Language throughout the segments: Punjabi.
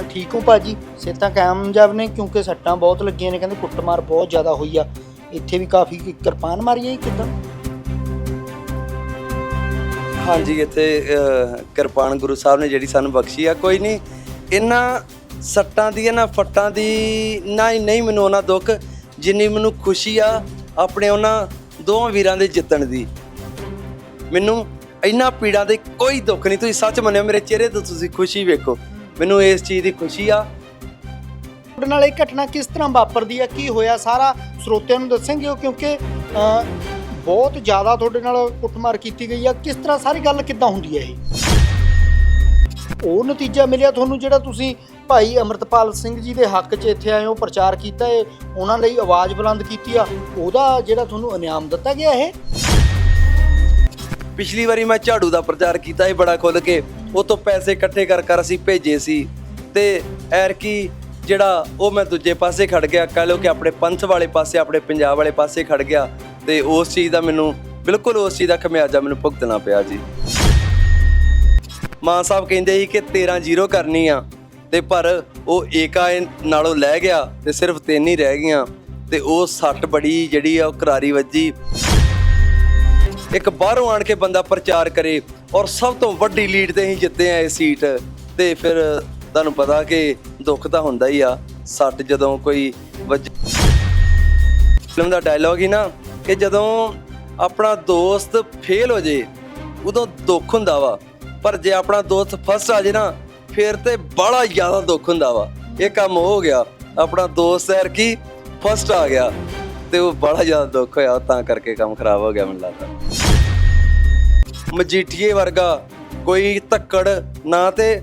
ਅਹ ਠੀਕ ਹੋ ਭਾਜੀ? ਸਿਹਤਾਂ ਕਾਮਯਾਬ ਨੇ ਕਿਉਂਕਿ ਸੱਟਾਂ ਬਹੁਤ ਲੱਗੀਆਂ ਨੇ ਕਹਿੰਦੇ ਕੁੱਟਮਾਰ ਬਹੁਤ ਜ਼ਿਆਦਾ ਹੋਈ ਆ। ਇੱਥੇ ਵੀ ਕਾਫੀ ਕਿਰਪਾਨ ਮਾਰੀ ਹੈ ਕਿਦਾਂ? ਹਾਂਜੀ ਇੱਥੇ ਅਹ, ਕਿਰਪਾਨ ਗੁਰੂ ਸਾਹਿਬ ਨੇ ਜਿਹੜੀ ਸਾਨੂੰ ਬਖਸ਼ੀ ਆ। ਕੋਈ ਨਹੀਂ ਇਹਨਾਂ ਸੱਟਾਂ ਦੀ ਇਹਨਾਂ ਫੱਟਾਂ ਦੀ ਨਾ ਹੀ ਨਹੀਂ ਮੈਨੂੰ ਉਹਨਾਂ ਦੁੱਖ ਜਿੰਨੀ ਮੈਨੂੰ ਖੁਸ਼ੀ ਆ ਆਪਣੇ ਉਹਨਾਂ ਦੋਵਾਂ ਵੀਰਾਂ ਦੇ ਜਿੱਤਣ ਦੀ। ਮੈਨੂੰ ਇਹਨਾਂ ਪੀੜਾਂ ਦੇ ਕੋਈ ਦੁੱਖ ਨਹੀਂ। ਤੁਸੀਂ ਸੱਚ ਮੰਨਿਓ ਮੇਰੇ ਚਿਹਰੇ ਤੋਂ ਤੁਸੀਂ ਖੁਸ਼ੀ ਵੇਖੋ। ਮੈਨੂੰ ਇਸ ਚੀਜ਼ ਦੀ ਖੁਸ਼ੀ ਆ। ਤੁਹਾਡੇ ਨਾਲ ਇਹ ਘਟਨਾ ਕਿਸ ਤਰ੍ਹਾਂ ਵਾਪਰਦੀ ਆ ਕੀ ਹੋਇਆ? ਸਾਰਾ ਸਰੋਤਿਆਂ ਨੂੰ ਦੱਸਣਗੇ ਉਹ ਕਿਉਂਕਿ ਅਹ, ਬਹੁਤ ਜ਼ਿਆਦਾ ਤੁਹਾਡੇ ਨਾਲ ਕੁੱਟਮਾਰ ਕੀਤੀ ਗਈ ਆ। ਕਿਸ ਤਰ੍ਹਾਂ ਸਾਰੀ ਗੱਲ ਕਿੱਦਾਂ ਹੁੰਦੀ ਹੈ ਇਹ? ਉਹ ਨਤੀਜਾ ਮਿਲਿਆ ਤੁਹਾਨੂੰ ਜਿਹੜਾ ਤੁਸੀਂ ਭਾਈ ਅਮਰਤਪਾਲ ਸਿੰਘ ਜੀ ਦੇ ਹੱਕ 'ਚ ਇੱਥੇ ਆਏ ਹੋ ਪ੍ਰਚਾਰ ਕੀਤਾ ਹੈ ਉਹਨਾਂ ਲਈ ਆਵਾਜ਼ ਬੁਲੰਦ ਕੀਤੀ ਆ। ਉਹਦਾ ਜਿਹੜਾ ਤੁਹਾਨੂੰ ਇਨਾਮ ਦਿੱਤਾ ਗਿਆ ਇਹ? ਪਿਛਲੀ ਵਾਰੀ ਮੈਂ ਝਾੜੂ ਦਾ ਪ੍ਰਚਾਰ ਕੀਤਾ ਸੀ ਬੜਾ ਖੁੱਲ ਕੇ। ਉਹ ਤੋਂ ਪੈਸੇ ਇਕੱਠੇ ਕਰ ਕਰ ਅਸੀਂ ਭੇਜੇ ਸੀ ਤੇ ਐਰਕੀ ਜਿਹੜਾ ਉਹ ਮੈਂ ਦੂਜੇ ਪਾਸੇ ਖੜ ਗਿਆ, ਕਹ ਲਓ ਕਿ ਆਪਣੇ ਪੰਥ ਵਾਲੇ ਪਾਸੇ, ਆਪਣੇ ਪੰਜਾਬ ਵਾਲੇ ਪਾਸੇ ਖੜ ਗਿਆ ਤੇ ਉਸ ਚੀਜ਼ ਦਾ ਮੈਨੂੰ ਬਿਲਕੁਲ ਉਸ ਚੀਜ਼ ਦਾ ਖਮਿਆਜਾ ਮੈਨੂੰ ਭੁਗਤਣਾ ਪਿਆ ਜੀ। ਮਾਂ ਸਾਹਿਬ ਕਹਿੰਦੇ ਸੀ ਕਿ 13 ਜ਼ੀਰੋ ਕਰਨੀ ਆ ਤੇ ਪਰ ਉਹ ਏਕਾ ਨਾਲੋਂ ਲੈ ਗਿਆ ਤੇ ਸਿਰਫ ਤਿੰਨ ਹੀ ਰਹਿ ਗਈਆਂ ਤੇ ਉਹ ਸੱਟ ਬੜੀ ਜਿਹੜੀ ਆ, ਉਹ ਕਰਾਰੀ ਵੱਜੀ। ਇੱਕ ਬਾਹਰੋਂ ਆਣ ਕੇ ਬੰਦਾ ਪ੍ਰਚਾਰ ਕਰੇ ਔਰ ਸਭ ਤੋਂ ਵੱਡੀ ਲੀਡ ਤੇ ਹੀ ਜਿੱਤੇ ਆ ਇਹ ਸੀਟ। ਤੇ ਫਿਰ ਤੁਹਾਨੂੰ ਪਤਾ ਕਿ ਦੁੱਖ ਤਾਂ ਹੁੰਦਾ ਹੀ ਆ, ਸੱਟ ਜਦੋਂ ਕੋਈ ਫਿਲਮ ਦਾ ਡਾਇਲੌਗ ਹੀ ਨਾ ਕਿ ਜਦੋਂ ਆਪਣਾ ਦੋਸਤ ਫੇਲ ਹੋ ਜੇ, ਉਦੋਂ ਦੁੱਖ ਹੁੰਦਾ ਵਾ। ਪਰ ਜੇ ਆਪਣਾ ਦੋਸਤ ਫਸਟ ਆ ਜੇ ਨਾ, ਫਿਰ ਤੇ ਬੜਾ ਜ਼ਿਆਦਾ ਦੁੱਖ ਹੁੰਦਾ ਵਾ। ਇਹ ਕੰਮ ਹੋ ਗਿਆ, ਆਪਣਾ ਦੋਸਤ ਐਰ ਕੀ ਫਸਟ ਆ ਗਿਆ ਤੇ ਉਹ ਬੜਾ ਜ਼ਿਆਦਾ ਦੁੱਖ ਹੋਇਆ, ਤਾਂ ਕਰਕੇ ਕੰਮ ਖਰਾਬ ਹੋ ਗਿਆ ਮੈਨੂੰ ਲੱਗਦਾ। ਮਜੀਠੀਏ ਵਰਗਾ ਕੋਈ ਧੱਕੜ, ਨਾ ਤੇ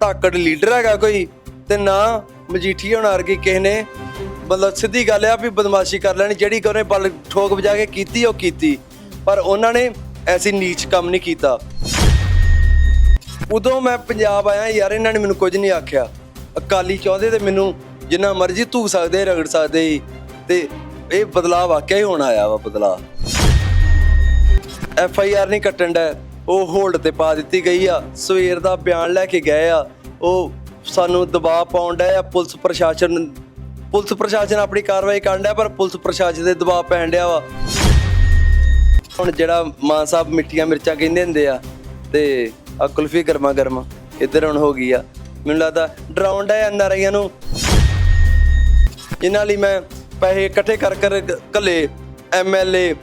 ਧਾਕੜ ਲੀਡਰ ਹੈਗਾ ਕੋਈ, ਤੇ ਨਾ ਮਜੀਠੀਏ ਹੋਣਾ ਵਰਗੀ ਕਿਸੇ ਨੇ ਮਤਲਬ ਸਿੱਧੀ ਗੱਲ ਆ ਵੀ ਬਦਮਾਸ਼ੀ ਕਰ ਲੈਣੀ, ਜਿਹੜੀ ਕਿ ਉਹਨੇ ਬਲ ਠੋਕ ਵਜਾ ਕੇ ਕੀਤੀ, ਉਹ ਕੀਤੀ। ਪਰ ਉਹਨਾਂ ਨੇ ਐਸੀ ਨੀਚ ਕੰਮ ਨਹੀਂ ਕੀਤਾ। ਉਦੋਂ ਮੈਂ ਪੰਜਾਬ ਆਇਆ, ਯਾਰ ਇਹਨਾਂ ਨੇ ਮੈਨੂੰ ਕੁਝ ਨਹੀਂ ਆਖਿਆ। ਅਕਾਲੀ ਚਾਹੁੰਦੇ ਤੇ ਮੈਨੂੰ ਜਿੰਨਾ ਮਰਜ਼ੀ ਧੂ ਸਕਦੇ, ਰਗੜ ਸਕਦੇ ਸੀ, ਤੇ ਇਹ ਬਦਲਾਅ ਵਾਕਿਆ ਹੀ ਹੋਣ ਆਇਆ ਵਾ, ਬਦਲਾਅ। ਐਫ ਆਈ ਆਰ ਨਹੀਂ ਕੱਟਣ ਦਾ ਉਹ ਹੋਲਡ ਤੇ ਪਾ ਦਿੱਤੀ ਗਈ ਆ। ਸਵੇਰ ਦਾ ਬਿਆਨ ਲੈ ਕੇ ਗਏ ਆ। ਉਹ ਸਾਨੂੰ ਦਬਾਅ ਪਾਉਣ ਡਿਆ ਆ। ਪੁਲਿਸ ਪ੍ਰਸ਼ਾਸਨ ਪੁਲਿਸ ਪ੍ਰਸ਼ਾਸਨ ਆਪਣੀ ਕਾਰਵਾਈ ਕਰਨ ਡਿਆ ਪਰ ਪੁਲਿਸ ਪ੍ਰਸ਼ਾਸਨ ਦੇ ਦਬਾਅ ਪੈਣ ਡਿਆ ਵਾ। ਹੁਣ ਜਿਹੜਾ ਮਾਨ ਸਾਹਿਬ ਮਿੱਠੀਆਂ ਮਿਰਚਾਂ ਕਹਿੰਦੇ ਹੁੰਦੇ ਆ, ਤੇ ਆ ਕੁਲਫੀ ਗਰਮਾ ਗਰਮ ਇੱਧਰ ਹੁਣ ਹੋ ਗਈ ਆ। ਮੈਨੂੰ ਲੱਗਦਾ ਡਰਾਉਣ ਡਿਆ ਐਨਆਰਆਈਆਂ ਨੂੰ। ਇਹਨਾਂ ਲਈ ਮੈਂ ਪੈਸੇ ਇਕੱਠੇ ਕਰ ਕਰ ਕੱਲੇ ਐਮਐਲਏ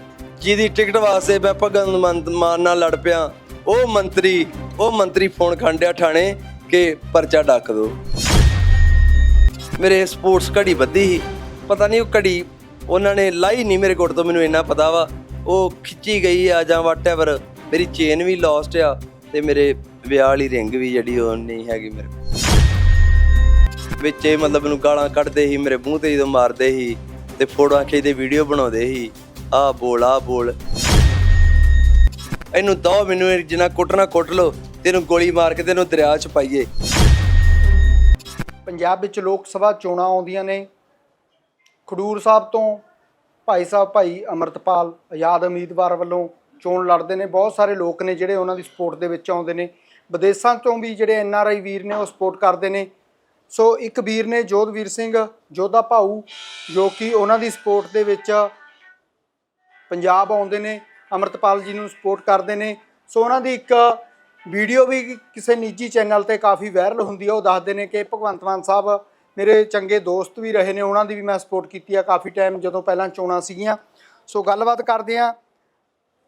ਜਿਹਦੀ ਟਿਕਟ ਵਾਸਤੇ ਮੈਂ ਭਗਵੰਤ ਮਾਨ- ਮਾਨ ਨਾਲ ਲੜ ਪਿਆ। ਉਹ ਮੰਤਰੀ ਉਹ ਮੰਤਰੀ ਫੋਨ ਖੰਡਿਆ ਠਾਣੇ ਕਿ ਪਰਚਾ ਡੱਕ ਦੋ ਮੇਰੇ ਸਪੋਰਟਸ ਘੜੀ ਵੱਧੀ ਸੀ। ਪਤਾ ਨਹੀਂ ਉਹ ਘੜੀ ਉਹਨਾਂ ਨੇ ਲਾਈ ਨਹੀਂ ਮੇਰੇ ਕੋਲ ਤੋਂ, ਮੈਨੂੰ ਇੰਨਾ ਪਤਾ ਵਾ। ਉਹ ਖਿੱਚੀ ਗਈ ਆ ਜਾਂ ਵਾਟਐਵਰ ਮੇਰੀ ਚੇਨ ਵੀ ਲੌਸਟ ਆ ਤੇ ਮੇਰੇ ਵਿਆਹ ਵਾਲੀ ਰਿੰਗ ਵੀ ਜਿਹੜੀ ਉਹ ਨਹੀਂ ਹੈਗੀ ਮੇਰੇ ਵਿੱਚ ਇਹ ਮਤਲਬ ਮੈਨੂੰ ਗਾਲਾਂ ਕੱਢਦੇ ਸੀ, ਮੇਰੇ ਮੂੰਹ ਤੇ ਜਦੋਂ ਮਾਰਦੇ ਸੀ ਤੇ ਫੋਟੋਆਂ ਖਿੱਚਦੇ ਵੀਡੀਓ ਬਣਾਉਂਦੇ ਸੀ। ਆਹ ਬੋਲ, ਆ ਬੋਲ। ਇਹਨੂੰ ਦੋ ਮੈਨੂੰ ਇਹ ਜਿੰਨਾ ਕੁੱਟਣਾ ਕੁੱਟ ਲੋ ਤੈਨੂੰ ਗੋਲੀ ਮਾਰ ਕੇ ਤੈਨੂੰ ਦਰਿਆ ਚ ਪਾਈਏ। ਪੰਜਾਬ ਵਿੱਚ ਲੋਕ ਸਭਾ ਚੋਣਾਂ ਆਉਂਦੀਆਂ ਨੇ। ਖਡੂਰ ਸਾਹਿਬ ਤੋਂ ਭਾਈ ਸਾਹਿਬ, ਭਾਈ ਅਮਰਤਪਾਲ ਆਜ਼ਾਦ ਉਮੀਦਵਾਰ ਵੱਲੋਂ ਚੋਣ ਲੜਦੇ ਨੇ। ਬਹੁਤ ਸਾਰੇ ਲੋਕ ਨੇ ਜਿਹੜੇ ਉਹਨਾਂ ਦੀ ਸਪੋਰਟ ਦੇ ਵਿੱਚ ਆਉਂਦੇ ਨੇ। ਵਿਦੇਸ਼ਾਂ ਤੋਂ ਵੀ ਜਿਹੜੇ ਐਨ ਆਰ ਆਈ ਵੀਰ ਨੇ ਉਹ ਸਪੋਰਟ ਕਰਦੇ ਨੇ। ਸੋ ਇੱਕ ਵੀਰ ਨੇ ਜੋਧਵੀਰ ਸਿੰਘ, ਜੋਧਾ ਭਾਊ, ਜੋ ਕਿ ਉਹਨਾਂ ਦੀ ਸਪੋਰਟ ਦੇ ਵਿੱਚ ਪੰਜਾਬ ਆਉਂਦੇ ਨੇ, ਅਮਰਤਪਾਲ ਜੀ ਨੂੰ ਸਪੋਰਟ ਕਰਦੇ ਨੇ। ਸੋ ਉਹਨਾਂ ਦੀ ਇੱਕ ਵੀਡੀਓ ਵੀ ਕਿਸੇ ਨਿੱਜੀ ਚੈਨਲ ਤੇ ਕਾਫੀ ਵਾਇਰਲ ਹੁੰਦੀ ਆ, ਉਹ ਦੱਸਦੇ ਨੇ ਕਿ ਭਗਵੰਤ ਮਾਨ ਸਾਹਿਬ ਮੇਰੇ ਚੰਗੇ ਦੋਸਤ ਵੀ ਰਹੇ ਨੇ, ਉਹਨਾਂ ਦੀ ਵੀ ਮੈਂ ਸਪੋਰਟ ਕੀਤੀ ਆ ਕਾਫੀ ਟਾਈਮ ਜਦੋਂ ਪਹਿਲਾਂ ਚੋਣਾਂ ਸੀਗੀਆਂ। ਸੋ ਗੱਲਬਾਤ ਕਰਦੇ ਆ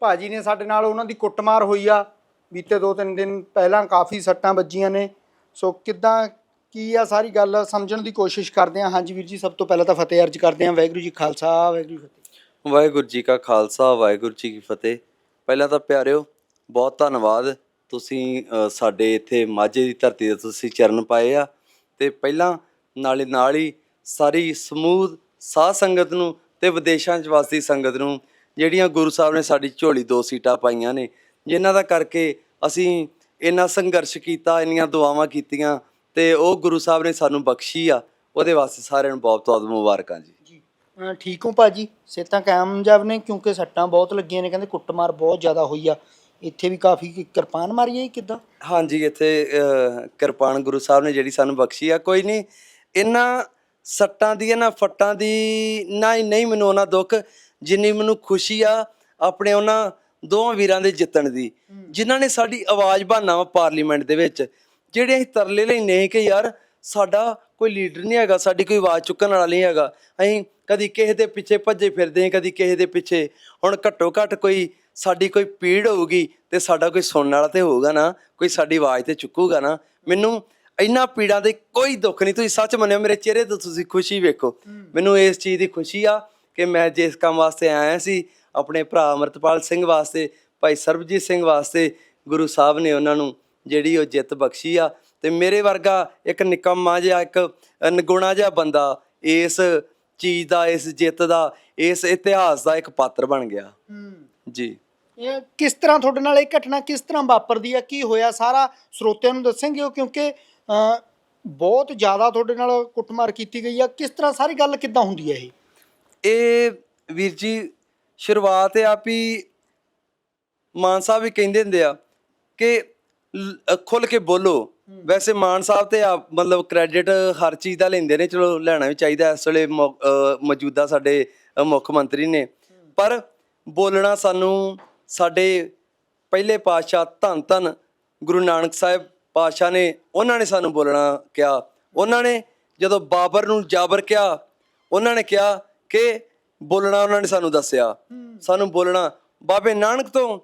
ਭਾਜੀ ਨੇ ਸਾਡੇ ਨਾਲ ਉਹਨਾਂ ਦੀ ਕੁੱਟਮਾਰ ਹੋਈ ਆ। ਬੀਤੇ ਦੋ ਤਿੰਨ ਦਿਨ ਪਹਿਲਾਂ ਕਾਫੀ ਸੱਟਾਂ ਵੱਜੀਆਂ ਨੇ। ਸੋ ਕਿੱਦਾਂ, ਕੀ ਆ ਸਾਰੀ ਗੱਲ ਸਮਝਣ ਦੀ ਕੋਸ਼ਿਸ਼ ਕਰਦੇ ਆ ਹਾਂਜੀ ਵੀਰ ਜੀ, ਸਭ ਤੋਂ ਪਹਿਲਾਂ ਤਾਂ ਫਤਿਹ ਅਰਜ ਕਰਦੇ ਆ ਵਾਹਿਗੁਰੂ ਜੀ ਖਾਲਸਾ, ਵਾਹਿਗੁਰੂ ਜੀ ਫਤਿਹ। ਵਾਹਿਗੁਰੂ ਜੀ ਕਾ ਖਾਲਸਾ, ਵਾਹਿਗੁਰੂ ਜੀ ਕੀ ਫਤਿਹ। ਪਹਿਲਾਂ ਤਾਂ ਪਿਆਰਿਓ, ਬਹੁਤ ਧੰਨਵਾਦ। ਤੁਸੀਂ ਸਾਡੇ ਇੱਥੇ ਮਾਝੇ ਦੀ ਧਰਤੀ ਤੇ ਤੁਸੀਂ ਚਰਨ ਪਾਏ ਆ। ਤੇ ਪਹਿਲਾਂ ਨਾਲੇ ਨਾਲ ਹੀ ਸਾਰੀ ਸਮੂਹ ਸਾਧ ਸੰਗਤ ਨੂੰ ਤੇ ਵਿਦੇਸ਼ਾਂ 'ਚ ਵਸਦੀ ਸੰਗਤ ਨੂੰ ਜਿਹੜੀਆਂ ਗੁਰੂ ਸਾਹਿਬ ਨੇ ਸਾਡੀ ਝੋਲੀ ਦੋ ਸੀਟਾਂ ਪਾਈਆਂ ਨੇ, ਜਿਨ੍ਹਾਂ ਦਾ ਕਰਕੇ ਅਸੀਂ ਇੰਨਾ ਸੰਘਰਸ਼ ਕੀਤਾ, ਇੰਨੀਆਂ ਦੁਆਵਾਂ ਕੀਤੀਆਂ ਤੇ ਉਹ ਗੁਰੂ ਸਾਹਿਬ ਨੇ ਸਾਨੂੰ ਬਖਸ਼ੀ ਆ। ਉਹਦੇ ਵਾਸਤੇ ਸਾਰਿਆਂ ਨੂੰ ਬਹੁਤ ਬਹੁਤ ਮੁਬਾਰਕਾਂ ਜੀ। ਅਹ ਠੀਕ ਹੋ ਭਾਜੀ ਸਿਹਤਾਂ ਕਾਮਯਾਬ ਨੇ ਕਿਉਂਕਿ ਸੱਟਾਂ ਬਹੁਤ ਲੱਗੀਆਂ ਨੇ ਕਹਿੰਦੇ ਕੁੱਟਮਾਰ ਬਹੁਤ ਜ਼ਿਆਦਾ ਹੋਈ ਆ। ਇੱਥੇ ਵੀ ਕਾਫੀ ਕਿ- ਕਿਰਪਾਨ ਮਾਰੀ ਹੈ ਕਿਦਾਂ? ਹਾਂਜੀ ਇੱਥੇ ਅਹ, ਕਿਰਪਾਨ ਗੁਰੂ ਸਾਹਿਬ ਨੇ ਜਿਹੜੀ ਸਾਨੂੰ ਬਖਸ਼ੀ ਆ। ਕੋਈ ਨਹੀਂ ਇਹਨਾਂ ਸੱਟਾਂ ਦੀ ਇਹਨਾਂ ਫੱਟਾਂ ਦੀ ਨਾ ਹੀ ਨਹੀਂ ਮੈਨੂੰ ਉਹਨਾਂ ਦੁੱਖ ਜਿੰਨੀ ਮੈਨੂੰ ਖੁਸ਼ੀ ਆ ਆਪਣੇ ਉਹਨਾਂ ਦੋਵਾਂ ਵੀਰਾਂ ਦੇ ਜਿੱਤਣ ਦੀ ਜਿਨ੍ਹਾਂ ਨੇ ਸਾਡੀ ਆਵਾਜ਼ ਬਹਾਨਾ ਵਾ ਪਾਰਲੀਮੈਂਟ ਦੇ ਵਿੱਚ। ਜਿਹੜੇ ਅਸੀਂ ਤਰਲੇ ਲੈਨੇ ਕਿ ਯਾਰ ਸਾਡਾ ਕੋਈ ਲੀਡਰ ਨਹੀਂ ਹੈਗਾ ਸਾਡੀ ਕੋਈ ਆਵਾਜ਼ ਚੁੱਕਣ ਵਾਲਾ ਨਹੀਂ ਹੈਗਾ। ਅਸੀਂ ਕਦੀ ਕਿਸੇ ਦੇ ਪਿੱਛੇ ਭੱਜੇ ਫਿਰਦੇ ਹਾਂ ਕਦੀ ਕਿਸੇ ਦੇ ਪਿੱਛੇ। ਹੁਣ ਘੱਟੋ ਘੱਟ ਕੋਈ ਸਾਡੀ ਕੋਈ ਪੀੜ ਹੋਊਗੀ ਤੇ ਸਾਡਾ ਕੋਈ ਸੁਣਨ ਵਾਲਾ ਤੇ ਹੋਊਗਾ ਨਾ ਕੋਈ ਸਾਡੀ ਆਵਾਜ਼ ਤੇ ਚੁੱਕੂਗਾ ਨਾ। ਮੈਨੂੰ ਇੰਨਾ ਪੀੜਾਂ ਦੇ ਕੋਈ ਦੁੱਖ ਨਹੀਂ ਤੁਸੀਂ ਸੱਚ ਮੰਨਿਓ ਮੇਰੇ ਚਿਹਰੇ ਤੋਂ ਤੁਸੀਂ ਖੁਸ਼ੀ ਵੇਖੋ। ਮੈਨੂੰ ਇਸ ਚੀਜ਼ ਦੀ ਖੁਸ਼ੀ ਆ ਕਿ ਮੈਂ ਜਿਸ ਕੰਮ ਵਾਸਤੇ ਆਇਆ ਸੀ ਆਪਣੇ ਭਰਾ ਅਮਰਤਪਾਲ ਸਿੰਘ ਵਾਸਤੇ ਭਾਈ ਸਰਬਜੀਤ ਸਿੰਘ ਵਾਸਤੇ ਗੁਰੂ ਸਾਹਿਬ ਨੇ ਉਹਨਾਂ ਨੂੰ ਜਿਹੜੀ ਉਹ ਜਿੱਤ ਬਖਸ਼ੀ ਆ। ਤੇ ਮੇਰੇ ਵਰਗਾ ਇੱਕ ਨਿਕੰਮਾ ਜਿਹਾ ਇੱਕ ਨਗੁਣਾ ਜਿਹਾ ਬੰਦਾ ਇਸ ਚੀਜ਼ ਦਾ ਇਸ ਜਿੱਤ ਦਾ ਇਸ ਇਤਿਹਾਸ ਦਾ ਇੱਕ ਪਾਤਰ ਬਣ ਗਿਆ। ਜੀ। ਇਹ ਕਿਸ ਤਰ੍ਹਾਂ ਤੁਹਾਡੇ ਨਾਲ ਇਹ ਘਟਨਾ ਕਿਸ ਤਰ੍ਹਾਂ ਵਾਪਰਦੀ ਹੈ ਕੀ ਹੋਇਆ ਸਾਰਾ ਸਰੋਤਿਆਂ ਨੂੰ ਦੱਸਣਗੇ ਕਿਉਂਕਿ ਬਹੁਤ ਜ਼ਿਆਦਾ ਤੁਹਾਡੇ ਨਾਲ ਕੁੱਟਮਾਰ ਕੀਤੀ ਗਈ ਆ। ਕਿਸ ਤਰ੍ਹਾਂ ਸਾਰੀ ਗੱਲ ਕਿੱਦਾਂ ਹੁੰਦੀ ਹੈ ਇਹ? ਇਹ ਵੀਰ ਜੀ ਸ਼ੁਰੂਆਤ ਆ ਵੀ ਮਾਨ ਸਾਹਿਬ ਵੀ ਕਹਿੰਦੇ ਹੁੰਦੇ ਆ ਕਿ ਖੁੱਲ ਕੇ ਬੋਲੋ। ਵੈਸੇ ਮਾਨ ਸਾਹਿਬ ਤੇ ਆਪ ਮਤਲਬ ਕ੍ਰੈਡਿਟ ਹਰ ਚੀਜ਼ ਦਾ ਲੈਂਦੇ ਨੇ, ਚਲੋ ਲੈਣਾ ਵੀ ਚਾਹੀਦਾ ਇਸ ਵੇਲੇ ਮੌ- ਅਹ ਮੌਜੂਦਾ ਸਾਡੇ ਅਹ ਮੁੱਖ ਮੰਤਰੀ ਨੇ। ਪਰ ਬੋਲਣਾ ਸਾਨੂੰ ਸਾਡੇ ਪਹਿਲੇ ਪਾਤਸ਼ਾਹ ਧੰਨ ਧੰਨ ਗੁਰੂ ਨਾਨਕ ਸਾਹਿਬ ਪਾਤਸ਼ਾਹ ਨੇ, ਉਹਨਾਂ ਨੇ ਸਾਨੂੰ ਬੋਲਣਾ ਕਿਹਾ। ਉਹਨਾਂ ਨੇ ਜਦੋਂ ਬਾਬਰ ਨੂੰ ਜਾਬਰ ਕਿਹਾ, ਉਹਨਾਂ ਨੇ ਕਿਹਾ ਕਿ ਬੋਲਣਾ ਉਹਨਾਂ ਨੇ ਸਾਨੂੰ ਦੱਸਿਆ। ਸਾਨੂੰ ਬੋਲਣਾ, ਬਾਬੇ ਨਾਨਕ ਤੋਂ,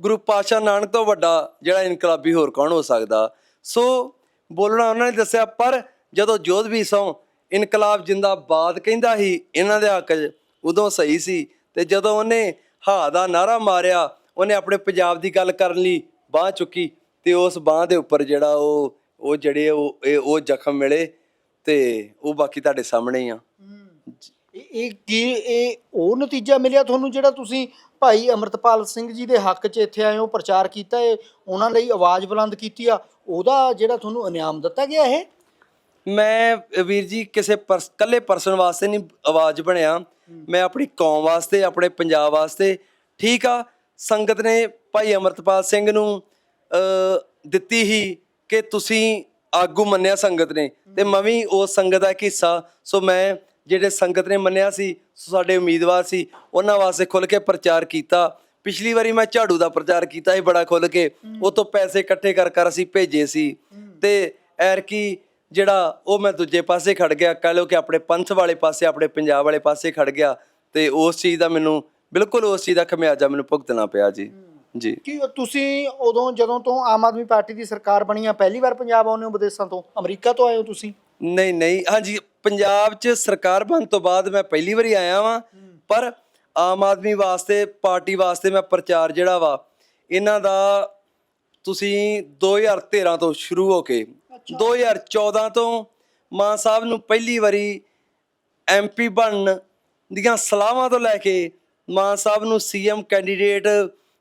ਗੁਰੂ ਪਾਤਸ਼ਾਹ ਨਾਨਕ ਤੋਂ ਵੱਡਾ ਜਿਹੜਾ ਇਨਕਲਾਬੀ ਹੋਰ ਕੌਣ ਹੋ ਸਕਦਾ? ਸੋ ਬੋਲਣਾ ਉਹਨਾਂ ਨੇ ਦੱਸਿਆ, ਪਰ ਜਦੋਂ ਜੋਧਵੀ ਸੌ, ਇਨਕਲਾਬ ਜਿੰਦਾਬਾਦ ਕਹਿੰਦਾ ਸੀ, ਇਹਨਾਂ ਦੇ ਹੱਕ 'ਚ ਉਦੋਂ ਸਹੀ ਸੀ ਤੇ ਜਦੋਂ ਉਹਨੇ ਹਾ ਦਾ ਨਾਰਾ ਮਾਰਿਆ, ਉਹਨੇ ਆਪਣੇ ਪੰਜਾਬ ਦੀ ਗੱਲ ਕਰਨ ਲਈ ਬਾਹ ਚੁੱਕੀ ਤੇ ਉਸ ਬਾਹ ਦੇ ਉੱਪਰ ਜਿਹੜਾ ਉਹ ਉਹ ਜਿਹੜੇ ਉਹ, ਇਹ- ਉਹ ਜ਼ਖਮ ਮਿਲੇ ਤੇ ਉਹ ਬਾਕੀ ਤੁਹਾਡੇ ਸਾਹਮਣੇ ਹੀ ਆ। ਇਹ ਇਹ ਕੀ, ਇਹ ਉਹ ਨਤੀਜਾ ਮਿਲਿਆ ਤੁਹਾਨੂੰ ਜਿਹੜਾ ਤੁਸੀਂ ਭਾਈ ਅਮਰਤਪਾਲ ਸਿੰਘ ਜੀ ਦੇ ਹੱਕ 'ਚ ਇੱਥੇ ਆਏ ਹੋ, ਪ੍ਰਚਾਰ ਕੀਤਾ ਹੈ ਉਹਨਾਂ ਲਈ ਆਵਾਜ਼ ਬੁਲੰਦ ਕੀਤੀ ਆ? ਉਹਦਾ ਜਿਹੜਾ ਤੁਹਾਨੂੰ ਇਨਾਮ ਦਿੱਤਾ ਗਿਆ ਇਹ? ਮੈਂ ਵੀਰ ਜੀ ਕਿਸੇ ਪਰਸ- ਇਕੱਲੇ ਪਰਸਨ ਵਾਸਤੇ ਨਹੀਂ ਆਵਾਜ਼ ਬਣਿਆ। ਮੈਂ ਆਪਣੀ ਕੌਮ ਵਾਸਤੇ ਆਪਣੇ ਪੰਜਾਬ ਵਾਸਤੇ ਠੀਕ ਆ। ਸੰਗਤ ਨੇ ਭਾਈ ਅਮਰਤਪਾਲ ਸਿੰਘ ਨੂੰ ਅ, ਦਿੱਤੀ ਹੀ ਕਿ ਤੁਸੀਂ ਆਗੂ ਮੰਨਿਆ ਸੰਗਤ ਨੇ ਤੇ ਮੈਂ ਵੀ ਉਸ ਸੰਗਤ ਦਾ ਇੱਕ ਹਿੱਸਾ। ਸੋ ਮੈਂ ਜਿਹੜੇ ਸੰਗਤ ਨੇ ਮੰਨਿਆ ਸੀ ਸੋ ਸਾਡੇ ਉਮੀਦਵਾਰ ਸੀ ਉਹਨਾਂ ਵਾਸਤੇ ਖੁੱਲ ਕੇ ਪ੍ਰਚਾਰ ਕੀਤਾ। ਪਿਛਲੀ ਵਾਰੀ ਮੈਂ ਝਾੜੂ ਦਾ ਪ੍ਰਚਾਰ ਕੀਤਾ ਸੀ ਬੜਾ ਖੁੱਲ ਕੇ ਉਹ ਤੋਂ ਪੈਸੇ ਇਕੱਠੇ ਕਰ ਕਰ ਅਸੀਂ ਭੇਜੇ ਸੀ। ਤੇ ਐਰ ਕੀ ਜਿਹੜਾ ਉਹ ਮੈਂ ਦੂਜੇ ਪਾਸੇ ਖੜ ਗਿਆ ਕਹ ਲਓ ਕਿ ਆਪਣੇ ਪੰਥ ਵਾਲੇ ਪਾਸੇ ਆਪਣੇ ਪੰਜਾਬ ਵਾਲੇ ਪਾਸੇ ਖੜ ਗਿਆ ਤੇ ਉਸ ਚੀਜ਼ ਦਾ ਮੈਨੂੰ ਬਿਲਕੁਲ ਉਸ ਚੀਜ਼ ਦਾ ਖਮਿਆਜਾ ਮੈਨੂੰ ਭੁਗਤਣਾ ਪਿਆ ਜੀ। ਜੀ। ਕੀ ਤੁਸੀਂ ਉਦੋਂ ਜਦੋਂ ਤੋਂ ਆਮ ਆਦਮੀ ਪਾਰਟੀ ਦੀ ਸਰਕਾਰ ਬਣੀ ਆ ਪਹਿਲੀ ਵਾਰ ਪੰਜਾਬ ਆਉਂਦੇ ਹੋ ਵਿਦੇਸ਼ਾਂ ਤੋਂ? ਅਮਰੀਕਾ ਤੋਂ ਆਏ ਹੋ ਤੁਸੀਂ? ਨਹੀਂ ਨਹੀਂ ਹਾਂਜੀ ਪੰਜਾਬ 'ਚ ਸਰਕਾਰ ਬਣ ਤੋਂ ਬਾਅਦ ਮੈਂ ਪਹਿਲੀ ਵਾਰੀ ਆਇਆ ਵਾਂ ਪਰ ਆਮ ਆਦਮੀ ਵਾਸਤੇ ਪਾਰਟੀ ਵਾਸਤੇ ਮੈਂ ਪ੍ਰਚਾਰ ਜਿਹੜਾ ਵਾ ਇਹਨਾਂ ਦਾ ਤੁਸੀਂ 2013 ਤੋਂ ਸ਼ੁਰੂ ਹੋ ਕੇ 2014 ਤੋਂ ਮਾਨ ਸਾਹਿਬ ਨੂੰ ਪਹਿਲੀ ਵਾਰੀ ਐਮਪੀ ਬਣਨ ਦੀਆਂ ਸਲਾਹਾਂ ਤੋਂ ਲੈ ਕੇ ਮਾਨ ਸਾਹਿਬ ਨੂੰ ਸੀਐਮ ਕੈਂਡੀਡੇਟ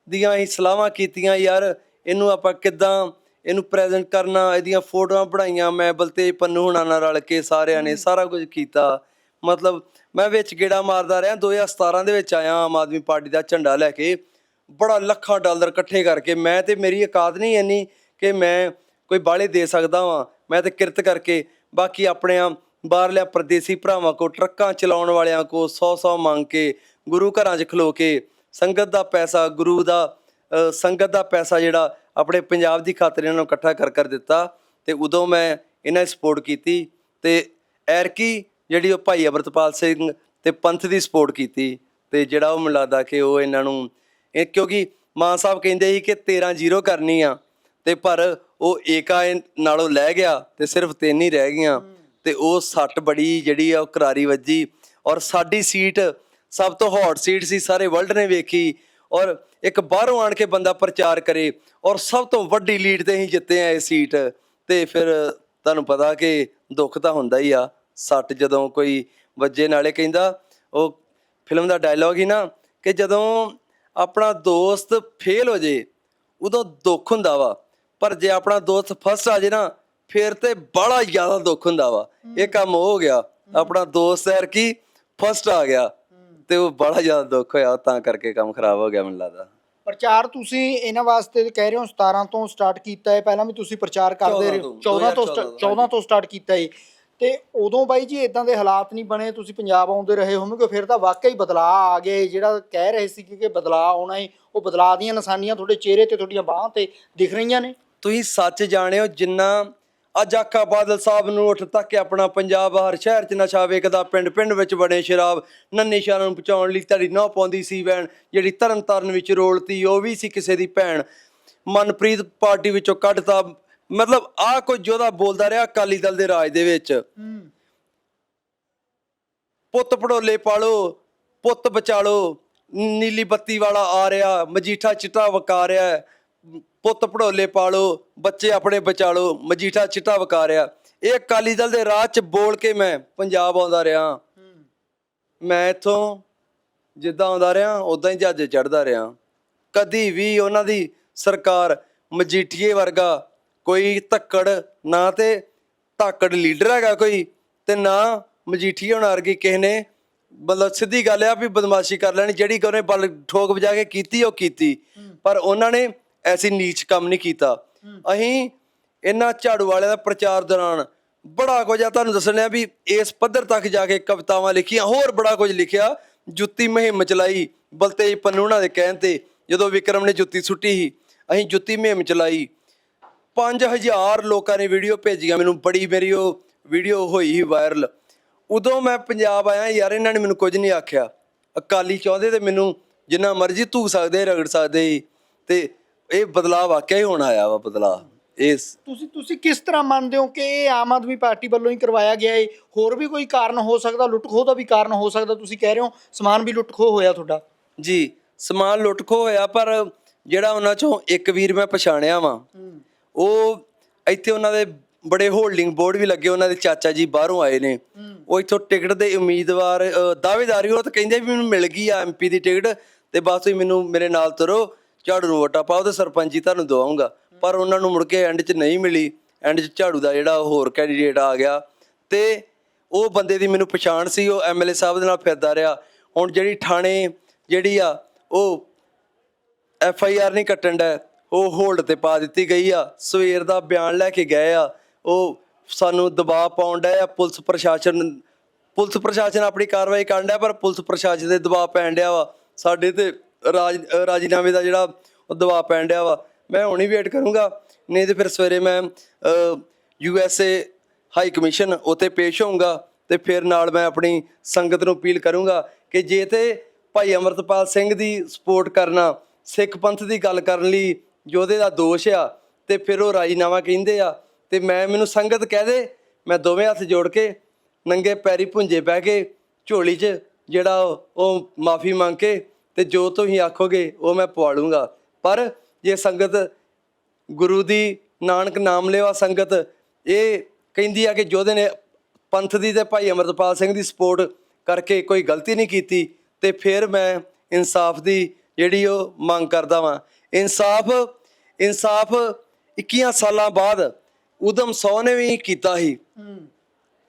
ਦੀਆਂ ਹੀ ਸਲਾਹਾਂ ਕੀਤੀਆਂ ਯਾਰ ਇਹਨੂੰ ਆਪਾਂ ਕਿੱਦਾਂ ਇਹਨੂੰ ਪ੍ਰੈਜ਼ੈਂਟ ਕਰਨਾ ਇਹਦੀਆਂ ਫੋਟੋਆਂ ਬਣਾਈਆਂ ਮੈਂ ਬਲਤੇਜ ਪੰਨੂ ਹੁਣਾਂ ਨਾਲ ਰਲ ਕੇ ਸਾਰਿਆਂ ਨੇ ਸਾਰਾ ਕੁਝ ਕੀਤਾ। ਮਤਲਬ ਮੈਂ ਵਿੱਚ ਗੇੜਾ ਮਾਰਦਾ ਰਿਹਾ। 2017 ਦੇ ਵਿੱਚ ਆਇਆ ਆਮ ਆਦਮੀ ਪਾਰਟੀ ਦਾ ਝੰਡਾ ਲੈ ਕੇ। ਬੜਾ ਲੱਖਾਂ ਡਾਲਰ ਇਕੱਠੇ ਕਰਕੇ ਮੈਂ ਤੇ ਮੇਰੀ ਔਕਾਤ ਨਹੀਂ ਇੰਨੀ ਕਿ ਮੈਂ ਕੋਈ ਬਾਲੇ ਦੇ ਸਕਦਾ ਵਾਂ। ਮੈਂ ਤੇ ਕਿਰਤ ਕਰਕੇ ਬਾਕੀ ਆਪਣਿਆਂ ਬਾਹਰਲਿਆਂ ਪ੍ਰਦੇਸੀ ਭਰਾਵਾਂ ਕੋ ਟਰੱਕਾਂ ਚਲਾਉਣ ਵਾਲਿਆਂ ਕੋ 100-100 ਮੰਗ ਕੇ ਗੁਰੂ ਘਰਾਂ 'ਚ ਖਲੋ ਕੇ ਸੰਗਤ ਦਾ ਪੈਸਾ, ਗੁਰੂ ਦਾ ਸੰਗਤ ਦਾ ਪੈਸਾ ਜਿਹੜਾ ਆਪਣੇ ਪੰਜਾਬ ਦੀ ਖਾਤਰ ਇਹਨਾਂ ਨੂੰ ਇਕੱਠਾ ਕਰ ਕਰ ਦਿੱਤਾ ਤੇ ਉਦੋਂ ਮੈਂ ਇਹਨਾਂ ਦੀ ਸਪੋਰਟ ਕੀਤੀ ਤੇ ਐਰਕੀ ਜਿਹੜੀ ਉਹ ਭਾਈ ਅਮਰਤਪਾਲ ਸਿੰਘ ਤੇ ਪੰਥ ਦੀ ਸਪੋਰਟ ਕੀਤੀ ਤੇ ਜਿਹੜਾ ਉਹ ਮੈਨੂੰ ਲੱਗਦਾ ਕਿ ਉਹ ਇਹਨਾਂ ਨੂੰ ਇਹ ਕਿਉਂਕਿ ਮਾਨ ਸਾਹਿਬ ਕਹਿੰਦੇ ਸੀ ਕਿ 13 ਜ਼ੀਰੋ ਕਰਨੀ ਆ ਤੇ ਪਰ ਉਹ ਏਕਾ ਇਹ ਨਾਲੋਂ ਲੈ ਗਿਆ ਤੇ ਸਿਰਫ ਤਿੰਨ ਹੀ ਰਹਿ ਗਈਆਂ ਤੇ ਉਹ ਸੱਟ ਬੜੀ ਜਿਹੜੀ ਆ ਉਹ ਕਰਾਰੀ ਵੱਜੀ ਔਰ ਸਾਡੀ ਸੀਟ ਸਭ ਤੋਂ ਹੌਟ ਸੀਟ ਸੀ, ਸਾਰੇ ਵਰਲਡ ਨੇ ਵੇਖੀ ਔਰ ਇੱਕ ਬਾਹਰੋਂ ਆਣ ਕੇ ਬੰਦਾ ਪ੍ਰਚਾਰ ਕਰੇ ਔਰ ਸਭ ਤੋਂ ਵੱਡੀ ਲੀਡ ਤੇ ਹੀ ਜਿੱਤੇ ਆ ਇਹ ਸੀਟ ਤੇ ਫਿਰ ਤੁਹਾਨੂੰ ਪਤਾ ਕਿ ਦੁੱਖ ਤਾਂ ਹੁੰਦਾ ਹੀ ਆ ਸੱਟ ਜਦੋਂ ਕੋਈ ਵੱਜੇ ਨਾਲੇ ਕਹਿੰਦਾ ਉਹ ਫਿਲਮ ਦਾ ਡਾਇਲੌਗ ਹੀ ਨਾ ਕਿ ਜਦੋਂ ਆਪਣਾ ਦੋਸਤ ਫੇਲ ਹੋ ਜੇ ਉਦੋਂ ਦੁੱਖ ਹੁੰਦਾ ਵਾ। ਪਰ ਜੇ ਆਪਣਾ ਦੋਸਤ ਫਸਟ ਆ ਜੇ ਨਾ ਫਿਰ ਤੇ ਬੜਾ ਜ਼ਿਆਦਾ ਦੁੱਖ ਹੁੰਦਾ ਵਾ। ਇਹ ਕੰਮ ਹੋ ਗਿਆ। ਆਪਣਾ ਦੋਸਤ ਯਾਰ ਕੀ ਫਸਟ ਆ ਗਿਆ। ਤੇ ਉਹ ਬੜਾ ਜ਼ਿਆਦਾ ਦੁੱਖ ਹੋਇਆ ਤਾਂ ਕਰਕੇ ਕੰਮ ਖਰਾਬ ਹੋ ਗਿਆ ਮੈਨੂੰ ਲੱਗਦਾ। ਪ੍ਰਚਾਰ ਤੁਸੀਂ ਇਹਨਾਂ ਵਾਸਤੇ ਕਹਿ ਰਹੇ ਹੋ 17 ਤੋਂ ਸਟਾਰਟ ਕੀਤਾ ਹੈ। ਪਹਿਲਾਂ ਵੀ ਤੁਸੀਂ ਪ੍ਰਚਾਰ ਕਰਦੇ 14 ਰਹੇ ਤੋਂ, 14 ਤੋਂ 2014 14 ਤੋਂ ਸਟਾਰਟ ਕੀਤਾ ਹੈ। ਤੇ ਉਦੋਂ ਬਾਈ ਜੀ ਇਦਾਂ ਦੇ ਹਾਲਾਤ ਨਹੀਂ ਬਣੇ, ਤੁਸੀਂ ਪੰਜਾਬ ਆਉਂਦੇ ਰਹੇ ਹੋਵੋਗੇ, ਫਿਰ ਤਾਂ ਵਾਕਈ ਬਦਲਾਅ ਆ ਗਏ ਜਿਹੜਾ ਕਹਿ ਰਹੇ ਸੀ ਕਿ ਬਦਲਾਅ ਆਉਣਾ ਹੈ ਉਹ ਬਦਲਾਅ ਦੀਆਂ ਨਿਸ਼ਾਨੀਆਂ ਤੁਹਾਡੇ ਚਿਹਰੇ ਤੇ, ਤੁਹਾਡੀਆਂ ਬਾਹਾਂ ਤੇ ਦਿਖ ਰਹੀਆਂ ਨੇ। ਤੁਸੀਂ ਸੱਚ ਜਾਣਿਓ ਜਿੰਨਾ ਅੱਜ ਆਕਾ ਬਾਦਲ ਸਾਹਿਬ ਨੂੰ ਉੱਠ ਤੱਕ ਕਿ ਆਪਣਾ ਪੰਜਾਬ ਹਰ ਸ਼ਹਿਰ 'ਚ ਨਸ਼ਾ ਵੇਖਦਾ ਪਿੰਡ ਪਿੰਡ ਵਿੱਚ ਬਣੇ ਸ਼ਰਾਬ, ਨੰਨੇ ਸ਼ਹਿਰਾਂ ਨੂੰ ਪਹੁੰਚਾਉਣ ਲਈ ਤੁਹਾਡੀ ਨੌ ਪਾਉਂਦੀ ਸੀ ਵੈਣ, ਜਿਹੜੀ ਤਰਨ ਤਾਰਨ ਵਿੱਚ ਰੋਲਤੀ, ਉਹ ਵੀ ਸੀ ਕਿਸੇ ਦੀ ਭੈਣ। ਮਨਪ੍ਰੀਤ ਪਾਰਟੀ ਵਿੱਚੋਂ ਕੱਢਤਾ ਮਤਲਬ ਆਹ ਕੋਈ ਜੋਦਾ ਬੋਲਦਾ ਰਿਹਾ ਅਕਾਲੀ ਦਲ ਦੇ ਰਾਜ ਦੇ ਵਿੱਚ। ਪੁੱਤ ਪੜੋਲੇ ਪਾਲੋ ਪੁੱਤ ਬਚਾਲੋ ਨੀਲੀ ਬੱਤੀ ਵਾਲਾ ਆ ਰਿਹਾ ਮਜੀਠਾ ਚਿੱਟਾ ਵਕਾ ਰਿਹਾ। ਪੁੱਤ ਪੜੋਲੇ ਪਾਲੋ ਬੱਚੇ ਆਪਣੇ ਬਚਾਲੋ ਮਜੀਠਾ ਚਿੱਟਾ ਵਕਾ ਰਿਹਾ। ਇਹ ਅਕਾਲੀ ਦਲ ਦੇ ਰਾਹ 'ਚ ਬੋਲ ਕੇ ਮੈਂ ਪੰਜਾਬ ਆਉਂਦਾ ਰਿਹਾ। ਮੈਂ ਇੱਥੋਂ ਜਿੱਦਾਂ ਆਉਂਦਾ ਰਿਹਾ ਉਦਾਂ ਹੀ ਜੱਜ ਚੜਦਾ ਰਿਹਾ। ਕਦੀ ਵੀ ਉਹਨਾਂ ਦੀ ਸਰਕਾਰ ਮਜੀਠੀਏ ਵਰਗਾ ਕੋਈ ਧੱਕੜ ਨਾ ਤੇ ਧਾਕੜ ਲੀਡਰ ਹੈਗਾ ਕੋਈ ਤੇ ਨਾ ਮਜੀਠੀਏ ਹੋਣਾ ਵਰਗੀ ਕਿਸੇ ਨੇ। ਮਤਲਬ ਸਿੱਧੀ ਗੱਲ ਆ ਵੀ ਬਦਮਾਸ਼ੀ ਕਰ ਲੈਣੀ ਜਿਹੜੀ ਉਹਨੇ ਬਲ ਠੋਕ ਵਜਾ ਕੇ ਕੀਤੀ ਉਹ ਕੀਤੀ। ਪਰ ਉਹਨਾਂ ਨੇ ਐਸੀ ਨੀਚ ਕੰਮ ਨਹੀਂ ਕੀਤਾ। ਅਸੀਂ ਇਹਨਾਂ ਝਾੜੂ ਵਾਲਿਆਂ ਦਾ ਪ੍ਰਚਾਰ ਦੌਰਾਨ ਬੜਾ ਕੁਝ ਆ ਤੁਹਾਨੂੰ ਦੱਸਣਿਆ ਵੀ ਇਸ ਪੱਧਰ ਤੱਕ ਜਾ ਕੇ ਕਵਿਤਾਵਾਂ ਲਿਖੀਆਂ ਹੋਰ ਬੜਾ ਕੁਝ ਲਿਖਿਆ। ਜੁੱਤੀ ਮੁਹਿੰਮ ਚਲਾਈ ਬਲਤੇਜ ਪੰਨੂ ਉਹਨਾਂ ਦੇ ਕਹਿਣ ਤੇ ਜਦੋਂ ਵਿਕਰਮ ਨੇ ਜੁੱਤੀ ਸੁੱਟੀ ਸੀ ਅਸੀਂ ਜੁੱਤੀ ਮੁਹਿੰਮ ਚਲਾਈ। 5000 ਲੋਕਾਂ ਨੇ ਵੀਡੀਓ ਭੇਜੀਆਂ। ਮੈਨੂੰ ਬੜੀ ਮੇਰੀ ਉਹ ਵੀਡੀਓ ਹੋਈ ਵਾਇਰਲ ਉਦੋਂ ਮੈਂ ਪੰਜਾਬ ਆਇਆ ਯਾਰ ਇਹਨਾਂ ਨੇ ਮੈਨੂੰ ਕੁਝ ਨਹੀਂ ਆਖਿਆ। ਅਕਾਲੀ ਚਾਹੁੰਦੇ ਤੇ ਮੈਨੂੰ ਜਿੰਨਾ ਮਰਜ਼ੀ ਧੂ ਸਕਦੇ ਰਗੜ ਸਕਦੇ ਤੇ ਇਹ ਬਦਲਾਅ ਵਾਕਿਆ ਹੀ ਹੋਣ ਆਇਆ ਵਾ ਬਦਲਾਅ। ਇਸ ਤੁਸੀਂ ਤੁਸੀਂ ਕਿਸ ਤਰ੍ਹਾਂ ਮੰਨਦੇ ਹੋ ਕਿ ਇਹ ਆਮ ਆਦਮੀ ਪਾਰਟੀ ਵੱਲੋਂ ਹੀ ਕਰਵਾਇਆ ਗਿਆ ਹੈ ਹੋਰ ਵੀ ਕੋਈ ਕਾਰਨ ਹੋ ਸਕਦਾ? ਲੁੱਟ ਖੋਹ ਦਾ ਵੀ ਕਾਰਨ ਹੋ ਸਕਦਾ ਤੁਸੀਂ ਕਹਿ ਰਹੇ ਹੋ। ਸਮਾਨ ਵੀ ਲੁੱਟ ਖੋਹ ਹੋਇਆ ਤੁਹਾਡਾ। ਜੀ ਸਮਾਨ ਲੁੱਟ ਖੋ ਹੋਇਆ ਪਰ ਜਿਹੜਾ ਉਹਨਾਂ ਚੋਂ ਇੱਕ ਵੀਰ ਮੈਂ ਪਛਾਣਿਆ ਵਾਂ। ਉਹ ਇੱਥੇ ਉਹਨਾਂ ਦੇ ਬੜੇ ਹੋਲਡਿੰਗ ਬੋਰਡ ਵੀ ਲੱਗੇ ਉਹਨਾਂ ਦੇ ਚਾਚਾ ਜੀ ਬਾਹਰੋਂ ਆਏ ਨੇ। ਉਹ ਇੱਥੋਂ ਟਿਕਟ ਦੇ ਉਮੀਦਵਾਰ ਦਾਅਵੇਦਾਰੀ ਉਹ ਤਾਂ ਕਹਿੰਦੇ ਵੀ ਮੈਨੂੰ ਮਿਲ ਗਈ ਆ ਐਮਪੀ ਦੀ ਟਿਕਟ ਤੇ ਬਸ ਤੁਸੀਂ ਮੈਨੂੰ ਮੇਰੇ ਨਾਲ ਤੁਰੋ ਝਾੜੂ ਨੂੰ ਵੋਟਾਂ ਪਾਓ ਤੇ ਸਰਪੰਚੀ ਤੁਹਾਨੂੰ ਦਵਾਉਂਗਾ। ਪਰ ਉਹਨਾਂ ਨੂੰ ਮੁੜ ਕੇ ਐਂਡ 'ਚ ਨਹੀਂ ਮਿਲੀ। ਐਂਡ 'ਚ ਝਾੜੂ ਦਾ ਜਿਹੜਾ ਹੋਰ ਕੈਂਡੀਡੇਟ ਆ ਗਿਆ ਤੇ ਉਹ ਬੰਦੇ ਦੀ ਮੈਨੂੰ ਪਛਾਣ ਸੀ ਉਹ ਐਮਐਲਏ ਸਾਹਿਬ ਦੇ ਨਾਲ ਫਿਰਦਾ ਰਿਹਾ। ਹੁਣ ਜਿਹੜੀ ਥਾਣੇ ਜਿਹੜੀ ਆ ਉਹ ਐਫ ਆਈ ਆਰ ਨਹੀਂ ਕੱਟਣ ਦਾ ਉਹ ਹੋਲਡ ਤੇ ਪਾ ਦਿੱਤੀ ਗਈ ਆ। ਸਵੇਰ ਦਾ ਬਿਆਨ ਲੈ ਕੇ ਗਏ ਆ। ਉਹ ਸਾਨੂੰ ਦਬਾਅ ਪਾਉਣ ਡਿਆ ਪੁਲਿਸ ਪ੍ਰਸ਼ਾਸਨ ਪੁਲਿਸ ਪ੍ਰਸ਼ਾਸਨ ਆਪਣੀ ਕਾਰਵਾਈ ਕਰਨ ਡਿਆ, ਪਰ ਪੁਲਿਸ ਪ੍ਰਸ਼ਾਸਨ ਦੇ ਦਬਾਅ ਪੈਣ ਡਿਆ ਵਾ। ਸਾਡੇ ਤੇ ਰਾਜ, ਰਾਜੀਨਾਮੇ ਦਾ ਜਿਹੜਾ ਉਹ ਦਬਾਅ ਪੈਣ ਡਿਆ ਵਾ। ਮੈਂ ਹੁਣੀ ਵੇਟ ਕਰੂੰਗਾ। ਨਹੀਂ ਤੇ ਫਿਰ ਸਵੇਰੇ ਮੈਂ U S A high commission ਉਤੇ ਪੇਸ਼ ਹੋਊਂਗਾ ਤੇ ਫਿਰ ਨਾਲ ਮੈਂ ਆਪਣੀ ਸੰਗਤ ਨੂੰ ਅਪੀਲ ਕਰੂੰਗਾ ਕਿ ਜੇ ਤੇ ਭਾਈ ਅਮਰਤਪਾਲ ਸਿੰਘ ਦੀ ਸਪੋਰਟ ਕਰਨਾ, ਸਿੱਖ ਪੰਥ ਦੀ ਗੱਲ ਕਰਨ ਲਈ ਜੋਧੇ ਦਾ ਦੋਸ਼ ਆ, ਤੇ ਫਿਰ ਉਹ ਰਾਜੀਨਾਮਾ ਕਹਿੰਦੇ ਆ, ਤੇ ਮੈਂ ਮੈਨੂੰ ਸੰਗਤ ਕਹਿ ਦੇ, ਮੈਂ ਦੋਵੇਂ ਹੱਥ ਜੋੜ ਕੇ ਨੰਗੇ ਪੈਰੀ ਭੁੰਜੇ ਬਹਿ ਕੇ ਝੋਲੀ 'ਚ ਜਿਹੜਾ ਉਹ- ਉਹ ਮਾਫੀ ਮੰਗ ਕੇ ਤੇ ਜੋ ਤੁਸੀਂ ਆਖੋਗੇ, ਉਹ ਮੈਂ ਪਵਾ ਲੂੰਗਾ ਪਰ ਜੇ ਸੰਗਤ ਗੁਰੂ ਦੀ ਨਾਨਕ ਨਾਮ ਲੈਵਾ ਸੰਗਤ, ਇਹ ਕਹਿੰਦੀ ਆ ਕਿ ਜੋਧੇ ਨੇ ਪੰਥ ਦੀ ਤੇ ਭਾਈ ਅਮਰਤਪਾਲ ਸਿੰਘ ਦੀ ਸਪੋਰਟ ਕਰਕੇ ਕੋਈ ਗਲਤੀ ਨਹੀਂ ਕੀਤੀ, ਤੇ ਫਿਰ ਮੈਂ ਇਨਸਾਫ ਦੀ ਜਿਹੜੀ ਉਹ ਮੰਗ ਕਰਦਾ ਵਾਂ। ਇਨਸਾਫ ਇਨਸਾਫ 21 ਸਾਲਾਂ ਬਾਅਦ ਉਦਮ ਸੌ ਨੇ ਵੀ ਕੀਤਾ ਸੀ।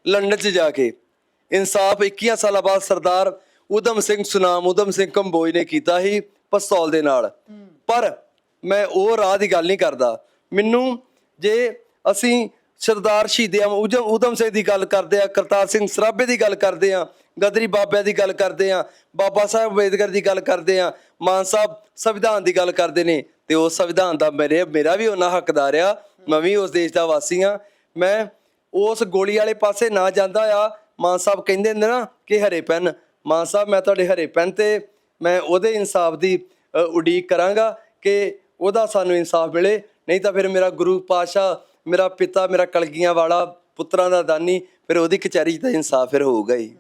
ਲੰਡਨ 'ਚ ਜਾ ਕੇ। ਇਨਸਾਫ 21 ਸਾਲਾਂ ਬਾਅਦ ਸਰਦਾਰ ਉਦਮ ਸਿੰਘ ਸੁਨਾਮ ਉਦਮ ਸਿੰਘ ਕੰਬੋਜ ਨੇ ਕੀਤਾ ਸੀ ਪਿਸਤੌਲ ਦੇ ਨਾਲ। ਪਰ ਮੈਂ ਉਹ ਰਾਹ ਦੀ ਗੱਲ ਨਹੀਂ ਕਰਦਾ। ਮੈਨੂੰ ਜੇ ਅਸੀਂ ਸਰਦਾਰ ਸ਼ਹੀਦੇ ਆ ਉਦਮ ਸਿੰਘ ਦੀ ਗੱਲ ਕਰਦੇ ਆ, ਕਰਤਾਰ ਸਿੰਘ ਸਰਾਭੇ ਦੀ ਗੱਲ ਕਰਦੇ ਆ ਗਦਰੀ ਬਾਬਿਆਂ ਦੀ ਗੱਲ ਕਰਦੇ ਆ ਬਾਬਾ ਸਾਹਿਬ ਅੰਬੇਦਕਰ ਦੀ ਗੱਲ ਕਰਦੇ ਆ ਮਾਨ ਸਾਹਿਬ ਸੰਵਿਧਾਨ ਦੀ ਗੱਲ ਕਰਦੇ ਨੇ, ਤੇ ਉਸ ਸੰਵਿਧਾਨ ਦਾ ਮੇਰੇ, ਮੇਰਾ ਵੀ ਉਹਨਾਂ ਹੱਕਦਾਰ ਆ, ਮੈਂ ਵੀ ਉਸ ਦੇਸ਼ ਦਾ ਵਾਸੀ ਆ ਮੈਂ ਉਸ ਗੋਲੀ ਵਾਲੇ ਪਾਸੇ ਨਾ ਜਾਂਦਾ ਆ, ਮਾਨ ਸਾਹਿਬ ਕਹਿੰਦੇ ਹੁੰਦੇ ਨਾ ਕਿ ਹਰੇ ਪੈਨ, ਮਾਨ ਸਾਹਿਬ ਮੈਂ ਤੁਹਾਡੇ ਹਰੇ ਪੈਨ ਤੇ ਮੈਂ ਉਹਦੇ ਇਨਸਾਫ ਦੀ ਉਡੀਕ ਕਰਾਂਗਾ ਕਿ ਉਹਦਾ ਸਾਨੂੰ ਇਨਸਾਫ ਮਿਲੇ, ਨਹੀਂ ਤਾਂ ਫਿਰ ਮੇਰਾ ਗੁਰੂ ਪਾਸ਼ਾ ਮੇਰਾ ਪਿਤਾ, ਮੇਰਾ ਕਲਗੀਆਂ ਵਾਲਾ ਪੁੱਤਰਾਂ ਦਾ ਦਾਨੀ, ਫਿਰ ਉਹਦੀ ਕਚਹਿਰੀ 'ਚ ਤਾਂ ਇਨਸਾਫ ਫਿਰ ਹੋਊਗਾ ਹੀ।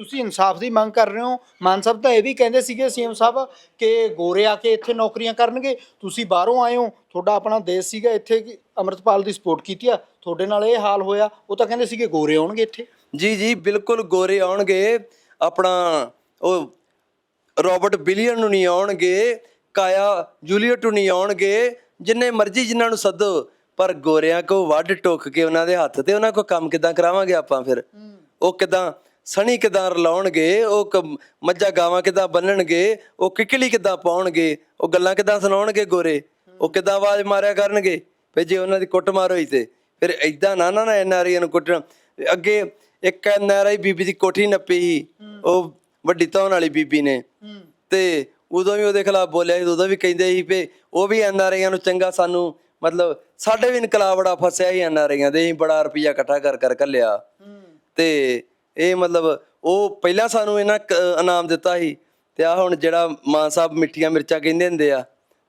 ਤੁਸੀਂ ਇਨਸਾਫ ਦੀ ਮੰਗ ਕਰ ਰਹੇ ਹੋ? ਮਾਨ ਸਾਹਿਬ ਤਾਂ ਇਹ ਵੀ ਕਹਿੰਦੇ ਸੀਗੇ ਸੀਐਮ ਸਾਹਿਬ ਕਿ ਗੋਰੇ ਆ ਕੇ ਇੱਥੇ ਨੌਕਰੀਆਂ ਕਰਨਗੇ। ਤੁਸੀਂ ਬਾਹਰੋਂ ਆਏ ਹੋ ਤੁਹਾਡਾ ਆਪਣਾ ਦੇਸ਼ ਸੀਗਾ ਇੱਥੇ ਕਿ ਅਮਰਤਪਾਲ ਦੀ ਸਪੋਰਟ ਕੀਤੀ ਆ। ਤੁਹਾਡੇ ਨਾਲ ਇਹ ਹਾਲ ਹੋਇਆ। ਉਹ ਤਾਂ ਕਹਿੰਦੇ ਸੀਗੇ ਗੋਰੇ ਆਉਣਗੇ ਇੱਥੇ। ਜੀ ਜੀ ਬਿਲਕੁਲ ਗੋਰੇ ਆਉਣਗੇ। ਆਪਣਾ ਉਹ ਰਾਬਰਟ ਬਿਲੀਅਨ ਨੂੰ ਨਹੀਂ ਆਉਣਗੇ ਕਾਇਆ ਜੂਲੀਅਟ ਨੂੰ ਨਹੀਂ ਆਉਣਗੇ। ਜਿੰਨੇ ਮਰਜ਼ੀ ਜਿਨ੍ਹਾਂ ਨੂੰ ਸੱਦੋ ਪਰ ਗੋਰਿਆਂ ਕੋ ਵੱਢ ਟੋਕ ਕੇ ਉਹਨਾਂ ਦੇ ਹੱਥ ਤੇ ਉਹਨਾਂ ਕੋ ਕੰਮ ਕਿਦਾਂ ਕਰਾਵਾਂਗੇ ਆਪਾਂ ਫਿਰ? ਉਹ ਕਿਦਾਂ ਸਣੀ ਕਿਦਾਂ ਰਲਾਉਣਗੇ, ਉਹ ਮੱਝਾਂ ਗਾਵਾਂ ਕਿਦਾਂ ਬੰਨਣਗੇ, ਉਹ ਕਿਕਲੀ ਕਿਦਾਂ ਪਾਉਣਗੇ, ਉਹ ਗੱਲਾਂ ਕਿਦਾਂ ਸੁਣਾਉਣਗੇ ਗੋਰੇ? ਉਹ ਕਿਦਾਂ ਆਵਾਜ਼ ਮਾਰਿਆ ਕਰਨਗੇ? ਫੇ ਜੇ ਉਹਨਾਂ ਦੀ ਕੁੱਟਮਾਰ ਹੋਈ ਤੇ, ਫਿਰ ਐਦਾਂ ਨਾ ਨਾ ਐਨਆਰਆਈ ਨੂੰ ਕੁੱਟਣ। ਅੱਗੇ ਇੱਕ ਐਨਆਰਆਈ ਬੀਬੀ ਦੀ ਕੋਠੀ ਨੱਪੀ ਸੀ, ਉਹ ਵੱਡੀ ਧੌਣ ਵਾਲੀ ਬੀਬੀ ਨੇ। ਤੇ ਉਦੋਂ ਵੀ ਉਹਦੇ ਖਿਲਾਫ ਬੋਲਿਆ ਸੀ, ਉਦੋਂ ਵੀ ਕਹਿੰਦੇ ਸੀ ਵੀ ਉਹ ਵੀ ਐਨਆਰਆਈਆਂ ਨੂੰ ਚੰਗਾ ਸਾਨੂੰ ਮਤਲਬ ਸਾਡੇ ਵੀ ਇਨਕਲਾਬ ਬੜਾ ਫਸਿਆ ਸੀ ਐਨਆਰਆਈਆਂ ਦੇ, ਅਸੀਂ ਬੜਾ ਰੁਪਈਆ ਇਕੱਠਾ ਕਰ ਕਰ ਘੱਲਿਆ। ਤੇ ਇਹ ਮਤਲਬ ਉਹ ਪਹਿਲਾਂ ਸਾਨੂੰ ਇਹਨਾਂ ਕ- ਇਨਾਮ ਦਿੱਤਾ ਸੀ ਤੇ ਆ ਹੁਣ ਜਿਹੜਾ ਮਾਨ ਸਾਹਿਬ ਮਿੱਠੀਆਂ ਮਿਰਚਾਂ ਕਹਿੰਦੇ ਹੁੰਦੇ ਆ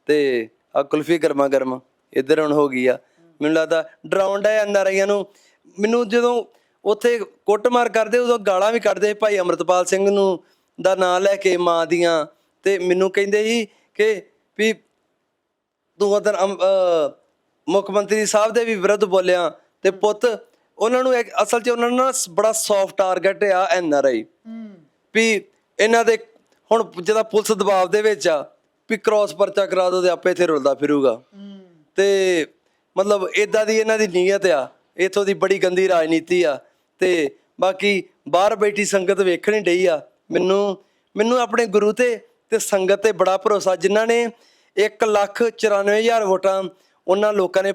ਤੇ ਆ ਕੁਲਫੀ ਗਰਮਾ ਗਰਮ ਇੱਧਰ ਹੁਣ ਹੋ ਗਈ ਆ। ਮੈਨੂੰ ਲੱਗਦਾ ਡਰਾਉਂਦਾ ਐਨਆਰਆਈਆਂ ਨੂੰ। ਮੈਨੂੰ ਜਦੋਂ ਉੱਥੇ ਕੁੱਟਮਾਰ ਕਰਦੇ, ਉਦੋਂ ਗਾਲਾਂ ਵੀ ਕੱਢਦੇ ਭਾਈ ਅਮਰਤਪਾਲ ਸਿੰਘ ਨੂੰ ਦਾ ਨਾਂ ਲੈ ਕੇ ਮਾਂ ਦੀਆਂ ਤੇ ਮੈਨੂੰ ਕਹਿੰਦੇ ਸੀ ਕਿ ਵੀ ਤੂੰ ਉਦੋਂ ਮੁੱਖ ਮੰਤਰੀ ਸਾਹਿਬ ਦੇ ਵੀ ਵਿਰੁੱਧ ਬੋਲਿਆ ਤੇ ਪੁੱਤ ਉਹਨਾਂ ਨੂੰ ਇੱਕ- ਅਸਲ 'ਚ ਉਹਨਾਂ ਨੂੰ ਨਾ ਸ- ਬੜਾ ਸੌਫਟ ਟਾਰਗੇਟ ਆ ਐਨ ਆਰ ਆਈ ਵੀ ਇਹਨਾਂ ਦੇ ਹੁਣ ਜਿਹਦਾ ਪੁਲਿਸ ਦਬਾਅ ਦੇ ਵਿੱਚ ਆ, ਵੀ ਕ੍ਰਾਸ ਪਰਚਾ ਕਰਾ ਦੋ ਤੇ ਆਪੇ ਇੱਥੇ ਰੁਲਦਾ ਫਿਰੂਗਾ। ਤੇ ਮਤਲਬ ਇਦਾਂ ਦੀ ਇਹਨਾਂ ਦੀ ਨੀਅਤ ਆ, ਇਥੋਂ ਦੀ ਬੜੀ ਗੰਦੀ ਰਾਜਨੀਤੀ ਆ। ਤੇ ਬਾਕੀ ਬਾਹਰ ਬੈਠੀ ਸੰਗਤ ਵੇਖਣੀ ਡਈ ਆ। ਮੈਨੂੰ ਮੈਨੂੰ ਆਪਣੇ ਗੁਰੂ ਤੇ ਤੇ ਸੰਗਤ ਤੇ ਬੜਾ ਭਰੋਸਾ, ਜਿਨ੍ਹਾਂ ਨੇ 1 ਲੱਖ 94000 ਵੋਟਾਂ ਉਹਨਾਂ ਲੋਕਾਂ ਨੇ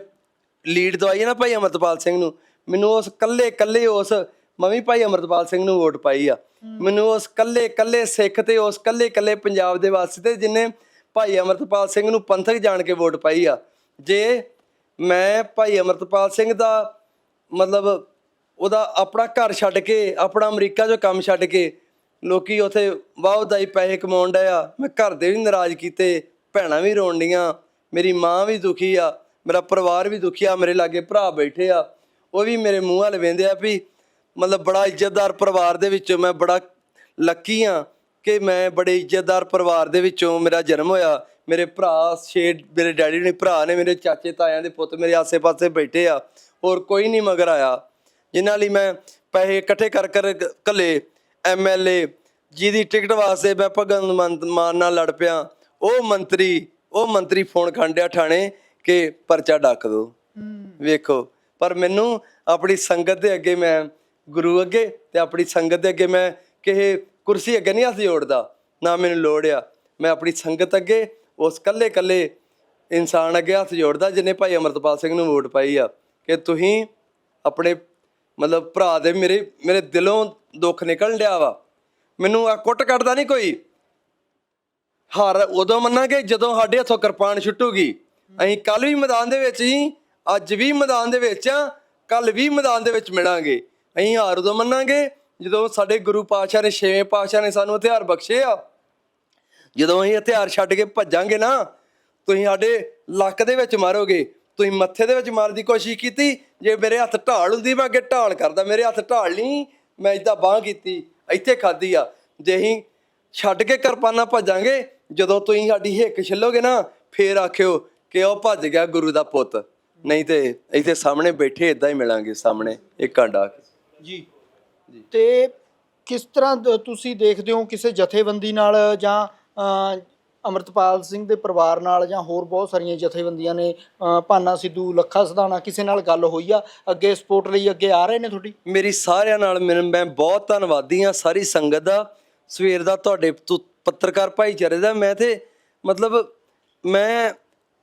ਲੀਡ ਦਵਾਈ ਹੈ ਨਾ ਭਾਈ ਅਮਰਤਪਾਲ ਸਿੰਘ ਨੂੰ। ਮੈਨੂੰ ਉਸ ਕੱਲੇ ਕੱਲੇ ਉਸ ਮੈਂ ਵੀ ਭਾਈ ਅਮਰਤਪਾਲ ਸਿੰਘ ਨੂੰ ਵੋਟ ਪਾਈ ਆ। ਮੈਨੂੰ ਉਸ ਕੱਲੇ ਕੱਲੇ ਸਿੱਖ ਤੇ ਉਸ ਕੱਲੇ ਕੱਲੇ ਪੰਜਾਬ ਦੇ ਵਾਸੀ ਤੇ ਜਿਨੇ ਭਾਈ ਅਮਰਤਪਾਲ ਸਿੰਘ ਨੂੰ ਪੰਥਕ ਜਾਣ ਕੇ ਵੋਟ ਪਾਈ ਆ। ਜੇ ਮੈਂ ਭਾਈ ਅਮਰਤਪਾਲ ਸਿੰਘ ਦਾ ਮਤਲਬ ਉਹਦਾ ਆਪਣਾ ਘਰ ਛੱਡ ਕੇ ਆਪਣਾ ਅਮਰੀਕਾ 'ਚੋਂ ਕੰਮ ਛੱਡ ਕੇ ਲੋਕੀ ਉਥੇ ਵਾਹਦਾਈ ਪੈਸੇ ਕਮਾਉਣ ਡਿਆ ਮੈਂ ਘਰ ਦੇ ਵੀ ਨਾਰਾਜ਼ ਕੀਤੇ ਭੈਣਾਂ ਵੀ ਰੋਣ ਡੀਆਂ ਮੇਰੀ ਮਾਂ ਵੀ ਦੁਖੀ ਆ ਮੇਰਾ ਪਰਿਵਾਰ ਵੀ ਦੁਖੀ ਆ ਮੇਰੇ ਲਾਗੇ ਭਰਾ ਬੈਠੇ ਆ। ਉਹ ਵੀ ਮੇਰੇ ਮੂੰਹ ਵੱਲ ਵੇਂਦੇ ਆ ਵੀ ਮਤਲਬ ਬੜਾ ਇੱਜ਼ਤਦਾਰ ਪਰਿਵਾਰ ਦੇ ਵਿੱਚੋਂ ਮੈਂ ਬੜਾ ਲੱਕੀ ਆ ਕਿ ਮੈਂ ਬੜੇ ਇੱਜ਼ਤਦਾਰ ਪਰਿਵਾਰ ਦੇ ਵਿੱਚੋਂ ਮੇਰਾ ਜਨਮ ਹੋਇਆ। ਮੇਰੇ ਭਰਾ ਛੇ ਮੇਰੇ ਡੈਡੀ ਨੇ ਭਰਾ ਨੇ ਮੇਰੇ ਚਾਚੇ ਤਾਇਆਂ ਦੇ ਪੁੱਤ ਮੇਰੇ ਆਸੇ-ਪਾਸੇ ਬੈਠੇ ਆ ਹੋਰ ਕੋਈ ਨਹੀਂ ਮਗਰ ਆਇਆ। ਜਿਨ੍ਹਾਂ ਲਈ ਮੈਂ ਪੈਸੇ ਇਕੱਠੇ ਕਰ ਕਰ ਕੱਲੇ ਐਮਐਲਏ ਜਿਹਦੀ ਟਿਕਟ ਵਾਸਤੇ ਮੈਂ ਭਗਵੰਤ ਮਾਨ ਨਾਲ ਲੜ ਪਿਆ। ਉਹ ਮੰਤਰੀ ਉਹ ਮੰਤਰੀ ਫੋਨ ਖੰਡਿਆ ਥਾਣੇ ਕਿ ਪਰਚਾ ਡੱਕ ਦੋ ਵੇਖੋ। ਪਰ ਮੈਨੂੰ ਆਪਣੀ ਸੰਗਤ ਦੇ ਅੱਗੇ ਮੈਂ ਗੁਰੂ ਅੱਗੇ ਤੇ ਆਪਣੀ ਸੰਗਤ ਦੇ ਅੱਗੇ ਮੈਂ ਕਿਸੇ ਕੁਰਸੀ ਅੱਗੇ ਨਹੀਂ ਹੱਥ ਜੋੜਦਾ, ਨਾ ਮੈਨੂੰ ਲੋੜ ਆ। ਮੈਂ ਆਪਣੀ ਸੰਗਤ ਅੱਗੇ ਉਸ ਕੱਲੇ ਕੱਲੇ ਇਨਸਾਨ ਅੱਗੇ ਹੱਥ ਜੋੜਦਾ ਜਿਹਨੇ ਭਾਈ ਅਮਰਤਪਾਲ ਸਿੰਘ ਨੂੰ ਵੋਟ ਪਾਈ ਆ। ਕਿ ਤੁਸੀਂ ਆਪਣੇ ਮਤਲਬ ਭਰਾ ਦੇ ਮੇਰੇ ਮੇਰੇ ਦਿਲੋਂ ਦੁੱਖ ਨਿਕਲ ਡਿਆ ਵਾ। ਮੈਨੂੰ ਆ ਕੁੱਟ ਕੱਢਦਾ ਨਹੀਂ ਕੋਈ। ਹਾਰ ਉਦੋਂ ਮੰਨਾਂਗੇ ਜਦੋਂ ਸਾਡੇ ਹੱਥੋਂ ਕਿਰਪਾਨ ਛੁੱਟੂਗੀ। ਅਸੀਂ ਕੱਲ ਵੀ ਮੈਦਾਨ ਦੇ ਵਿੱਚ ਹੀ ਅੱਜ ਵੀ ਮੈਦਾਨ ਦੇ ਵਿੱਚ ਆ ਕੱਲ ਵੀ ਮੈਦਾਨ ਦੇ ਵਿੱਚ ਮਿਲਾਂਗੇ। ਅਸੀਂ ਹਾਰ ਉਦੋਂ ਮੰਨਾਂਗੇ ਜਦੋਂ ਸਾਡੇ ਗੁਰੂ ਪਾਤਸ਼ਾਹ ਨੇ, ਛੇਵੇਂ ਪਾਤਸ਼ਾਹ ਨੇ ਸਾਨੂੰ ਹਥਿਆਰ ਬਖਸ਼ੇ ਆ। ਜਦੋਂ ਅਸੀਂ ਹਥਿਆਰ ਛੱਡ ਕੇ ਭੱਜਾਂਗੇ ਨਾ, ਤੁਸੀਂ ਸਾਡੇ ਲੱਕ ਦੇ ਵਿੱਚ ਮਾਰੋਗੇ, ਤੁਸੀਂ ਮੱਥੇ ਦੇ ਵਿੱਚ ਮਾਰਨ ਦੀ ਕੋਸ਼ਿਸ਼ ਕੀਤੀ, ਜੇ ਮੇਰੇ ਹੱਥ ਢਾਲ ਹੁੰਦੀ, ਮੈਂ ਅੱਗੇ ਢਾਲ ਕਰਦਾ, ਮੇਰੇ ਹੱਥ ਢਾਲ ਨਹੀਂ, ਮੈਂ ਇਦਾਂ ਬਾਹ ਕੀਤੀ, ਇੱਥੇ ਖਾਦੀ ਆ। ਜੇ ਅਸੀਂ ਛੱਡ ਕੇ ਕਿਰਪਾਨਾ ਭੱਜਾਂਗੇ, ਜਦੋਂ ਤੁਸੀਂ ਸਾਡੀ ਹਿੱਕ ਛਿੱਲੋਗੇ ਨਾ, ਫੇਰ ਆਖਿਓ ਕਿ ਉਹ ਭੱਜ ਗਿਆ ਗੁਰੂ ਦਾ ਪੁੱਤ। ਨਹੀਂ ਤੇ ਇੱਥੇ ਸਾਹਮਣੇ ਬੈਠੇ ਇਦਾਂ ਹੀ ਮਿਲਾਂਗੇ ਸਾਹਮਣੇ ਇੱਕ ਕਾਂਡਾ ਜੀ। ਤੇ ਕਿਸ ਤਰ੍ਹਾਂ ਦ- ਤੁਸੀਂ ਦੇਖਦੇ ਹੋ ਕਿਸੇ ਜਥੇਬੰਦੀ ਨਾਲ ਜਾਂ ਅ, ਅਮਰਤਪਾਲ ਸਿੰਘ ਦੇ ਪਰਿਵਾਰ ਨਾਲ ਜਾਂ ਹੋਰ ਬਹੁਤ ਸਾਰੀਆਂ ਜਥੇਬੰਦੀਆਂ ਨੇ ਅ, ਭਾਨਾ ਸਿੱਧੂ ਲੱਖਾ ਸਧਾਣਾ ਕਿਸੇ ਨਾਲ ਗੱਲ ਹੋਈ ਆ? ਅੱਗੇ ਸਪੋਰਟ ਲਈ ਅੱਗੇ ਆ ਰਹੇ ਨੇ ਤੁਹਾਡੀ? ਮੇਰੀ ਸਾਰਿਆਂ ਨਾਲ ਮੈਂ ਮੈਂ ਬਹੁਤ ਧੰਨਵਾਦੀ ਹਾਂ ਸਾਰੀ ਸੰਗਤ ਦਾ। ਸਵੇਰ ਦਾ ਤੁਹਾਡੇ ਤੁ- ਪੱਤਰਕਾਰ ਭਾਈਚਾਰੇ ਦਾ ਮੈਂ ਤੇ ਮਤਲਬ ਮੈਂ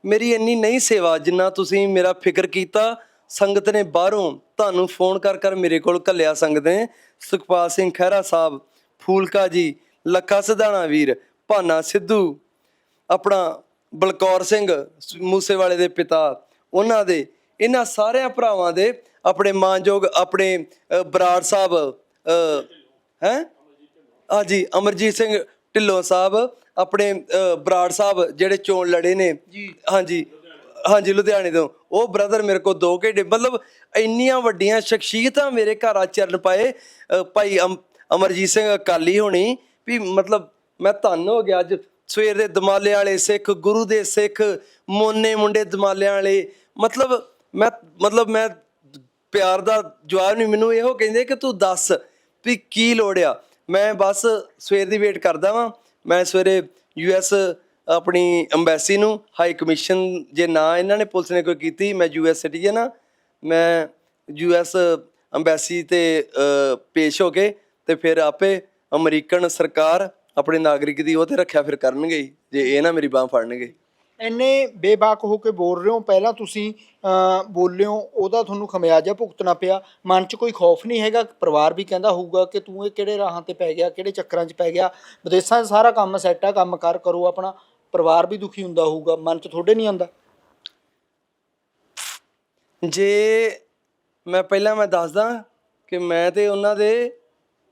ਮੇਰੀ ਇੰਨੀ ਨਹੀਂ ਸੇਵਾ ਜਿੰਨਾ ਤੁਸੀਂ ਮੇਰਾ ਫਿਕਰ ਕੀਤਾ, ਸੰਗਤ ਨੇ ਬਾਹਰੋਂ ਤੁਹਾਨੂੰ ਫੋਨ ਕਰ ਕਰ ਮੇਰੇ ਕੋਲ ਕੱਲਿਆ ਸੰਗਤ ਨੇ। ਸੁਖਪਾਲ ਸਿੰਘ ਖਹਿਰਾ ਸਾਹਿਬ, ਫੂਲਕਾ ਜੀ, ਲੱਖਾ ਸਿਧਾਣਾ ਵੀਰ, ਭਾਨਾ ਸਿੱਧੂ, ਆਪਣਾ ਬਲਕੌਰ ਸਿੰਘ, ਮੂਸੇਵਾਲੇ ਦੇ ਪਿਤਾ, ਉਹਨਾਂ ਦੇ, ਇਹਨਾਂ ਸਾਰਿਆਂ ਭਰਾਵਾਂ ਦੇ, ਆਪਣੇ ਮਾਨਯੋਗ, ਆਪਣੇ ਬਰਾੜ ਸਾਹਿਬ ਹੈ? ਹਾਂਜੀ, ਅਮਰਜੀਤ ਸਿੰਘ ਢਿੱਲੋਂ ਸਾਹਿਬ ਆਪਣੇ ਅ, ਬਰਾੜ ਸਾਹਿਬ ਜਿਹੜੇ ਚੋਣ ਲੜੇ ਨੇ। ਹਾਂਜੀ ਹਾਂਜੀ ਲੁਧਿਆਣੇ ਤੋਂ। ਉਹ ਬ੍ਰਦਰ ਮੇਰੇ ਕੋਲ ਦੋ ਘੰਟੇ ਮਤਲਬ ਇੰਨੀਆਂ ਵੱਡੀਆਂ ਸ਼ਖਸੀਅਤਾਂ ਮੇਰੇ ਘਰ ਆ ਚਰਨ ਪਾਏ। ਅ, ਭਾਈ ਅਮ- ਅਮਰਜੀਤ ਸਿੰਘ ਅਕਾਲੀ ਹੋਣੀ ਵੀ ਮਤਲਬ ਮੈਂ ਧੰਨ ਹੋ ਗਿਆ ਅੱਜ। ਸਵੇਰ ਦੇ ਦਮਾਲੇ ਵਾਲੇ ਸਿੱਖ ਗੁਰੂ ਦੇ ਸਿੱਖ ਮੋਨੇ ਮੁੰਡੇ ਦਮਾਲਿਆਂ ਵਾਲੇ। ਮਤਲਬ ਮੈਂ ਮਤਲਬ ਮੈਂ ਪਿਆਰ ਦਾ ਜਵਾਬ ਨਹੀਂ ਮੈਨੂੰ ਇਹੋ ਕਹਿੰਦੇ ਕਿ ਤੂੰ ਦੱਸ ਵੀ ਕੀ ਲੋੜ ਆ। ਮੈਂ ਬਸ ਸਵੇਰ ਦੀ ਵੇਟ ਕਰਦਾ ਵਾਂ। ਮੈਂ ਸਵੇਰੇ ਯੂਐਸ ਆਪਣੀ ਐਮਬੈਸੀ ਨੂੰ ਹਾਈ ਕਮਿਸ਼ਨ ਜੇ ਨਾ ਇਹਨਾਂ ਨੇ ਪੁਲਿਸ ਨੇ ਕੋਈ ਕੀਤੀ, ਮੈਂ ਯੂਐਸ ਸਿਟੀਜ਼ਨ ਆ ਮੈਂ ਯੂਐਸ ਐਮਬੈਸੀ ਤੇ ਪੇਸ਼ ਹੋ ਕੇ ਤੇ ਫਿਰ ਆਪੇ ਅਮਰੀਕਨ ਸਰਕਾਰ ਆਪਣੇ ਨਾਗਰਿਕ ਦੀ ਉਹ ਤੇ ਰੱਖਿਆ ਫਿਰ ਕਰਨਗੇ ਜੇ ਇਹ ਨਾ ਮੇਰੀ ਬਾਹ ਫੜਨਗੇ। ਇੰਨੇ ਬੇਬਾਕ ਹੋ ਕੇ ਬੋਲ ਰਹੇ ਹੋ, ਪਹਿਲਾਂ ਤੁਸੀਂ ਬੋਲਿਓ, ਉਹਦਾ ਤੁਹਾਨੂੰ ਖਮਿਆਜਾ ਭੁਗਤਣਾ ਪਿਆ। ਮਨ 'ਚ ਕੋਈ ਖੌਫ ਨਹੀਂ ਹੈਗਾ, ਪਰਿਵਾਰ ਵੀ ਕਹਿੰਦਾ ਹੋਊਗਾ ਕਿ ਤੂੰ ਇਹ ਕਿਹੜੇ ਰਾਹਾਂ ਤੇ ਪੈ ਗਿਆ, ਕਿਹੜੇ ਚੱਕਰਾਂ 'ਚ ਪੈ ਗਿਆ। ਵਿਦੇਸ਼ਾਂ 'ਚ ਸਾਰਾ ਕੰਮ ਸੈੱਟ ਆ, ਕੰਮ ਕਰ ਕਰੋ ਆਪਣਾ। ਪਰਿਵਾਰ ਵੀ ਦੁਖੀ ਹੁੰਦਾ ਹੋਊਗਾ, ਮਨ 'ਚ ਤੁਹਾਡੇ ਨਹੀਂ ਆਉਂਦਾ। ਜੇ ਮੈਂ, ਪਹਿਲਾਂ ਮੈਂ ਦੱਸਦਾ ਕਿ ਮੈਂ ਤੇ ਉਹਨਾਂ ਦੇ,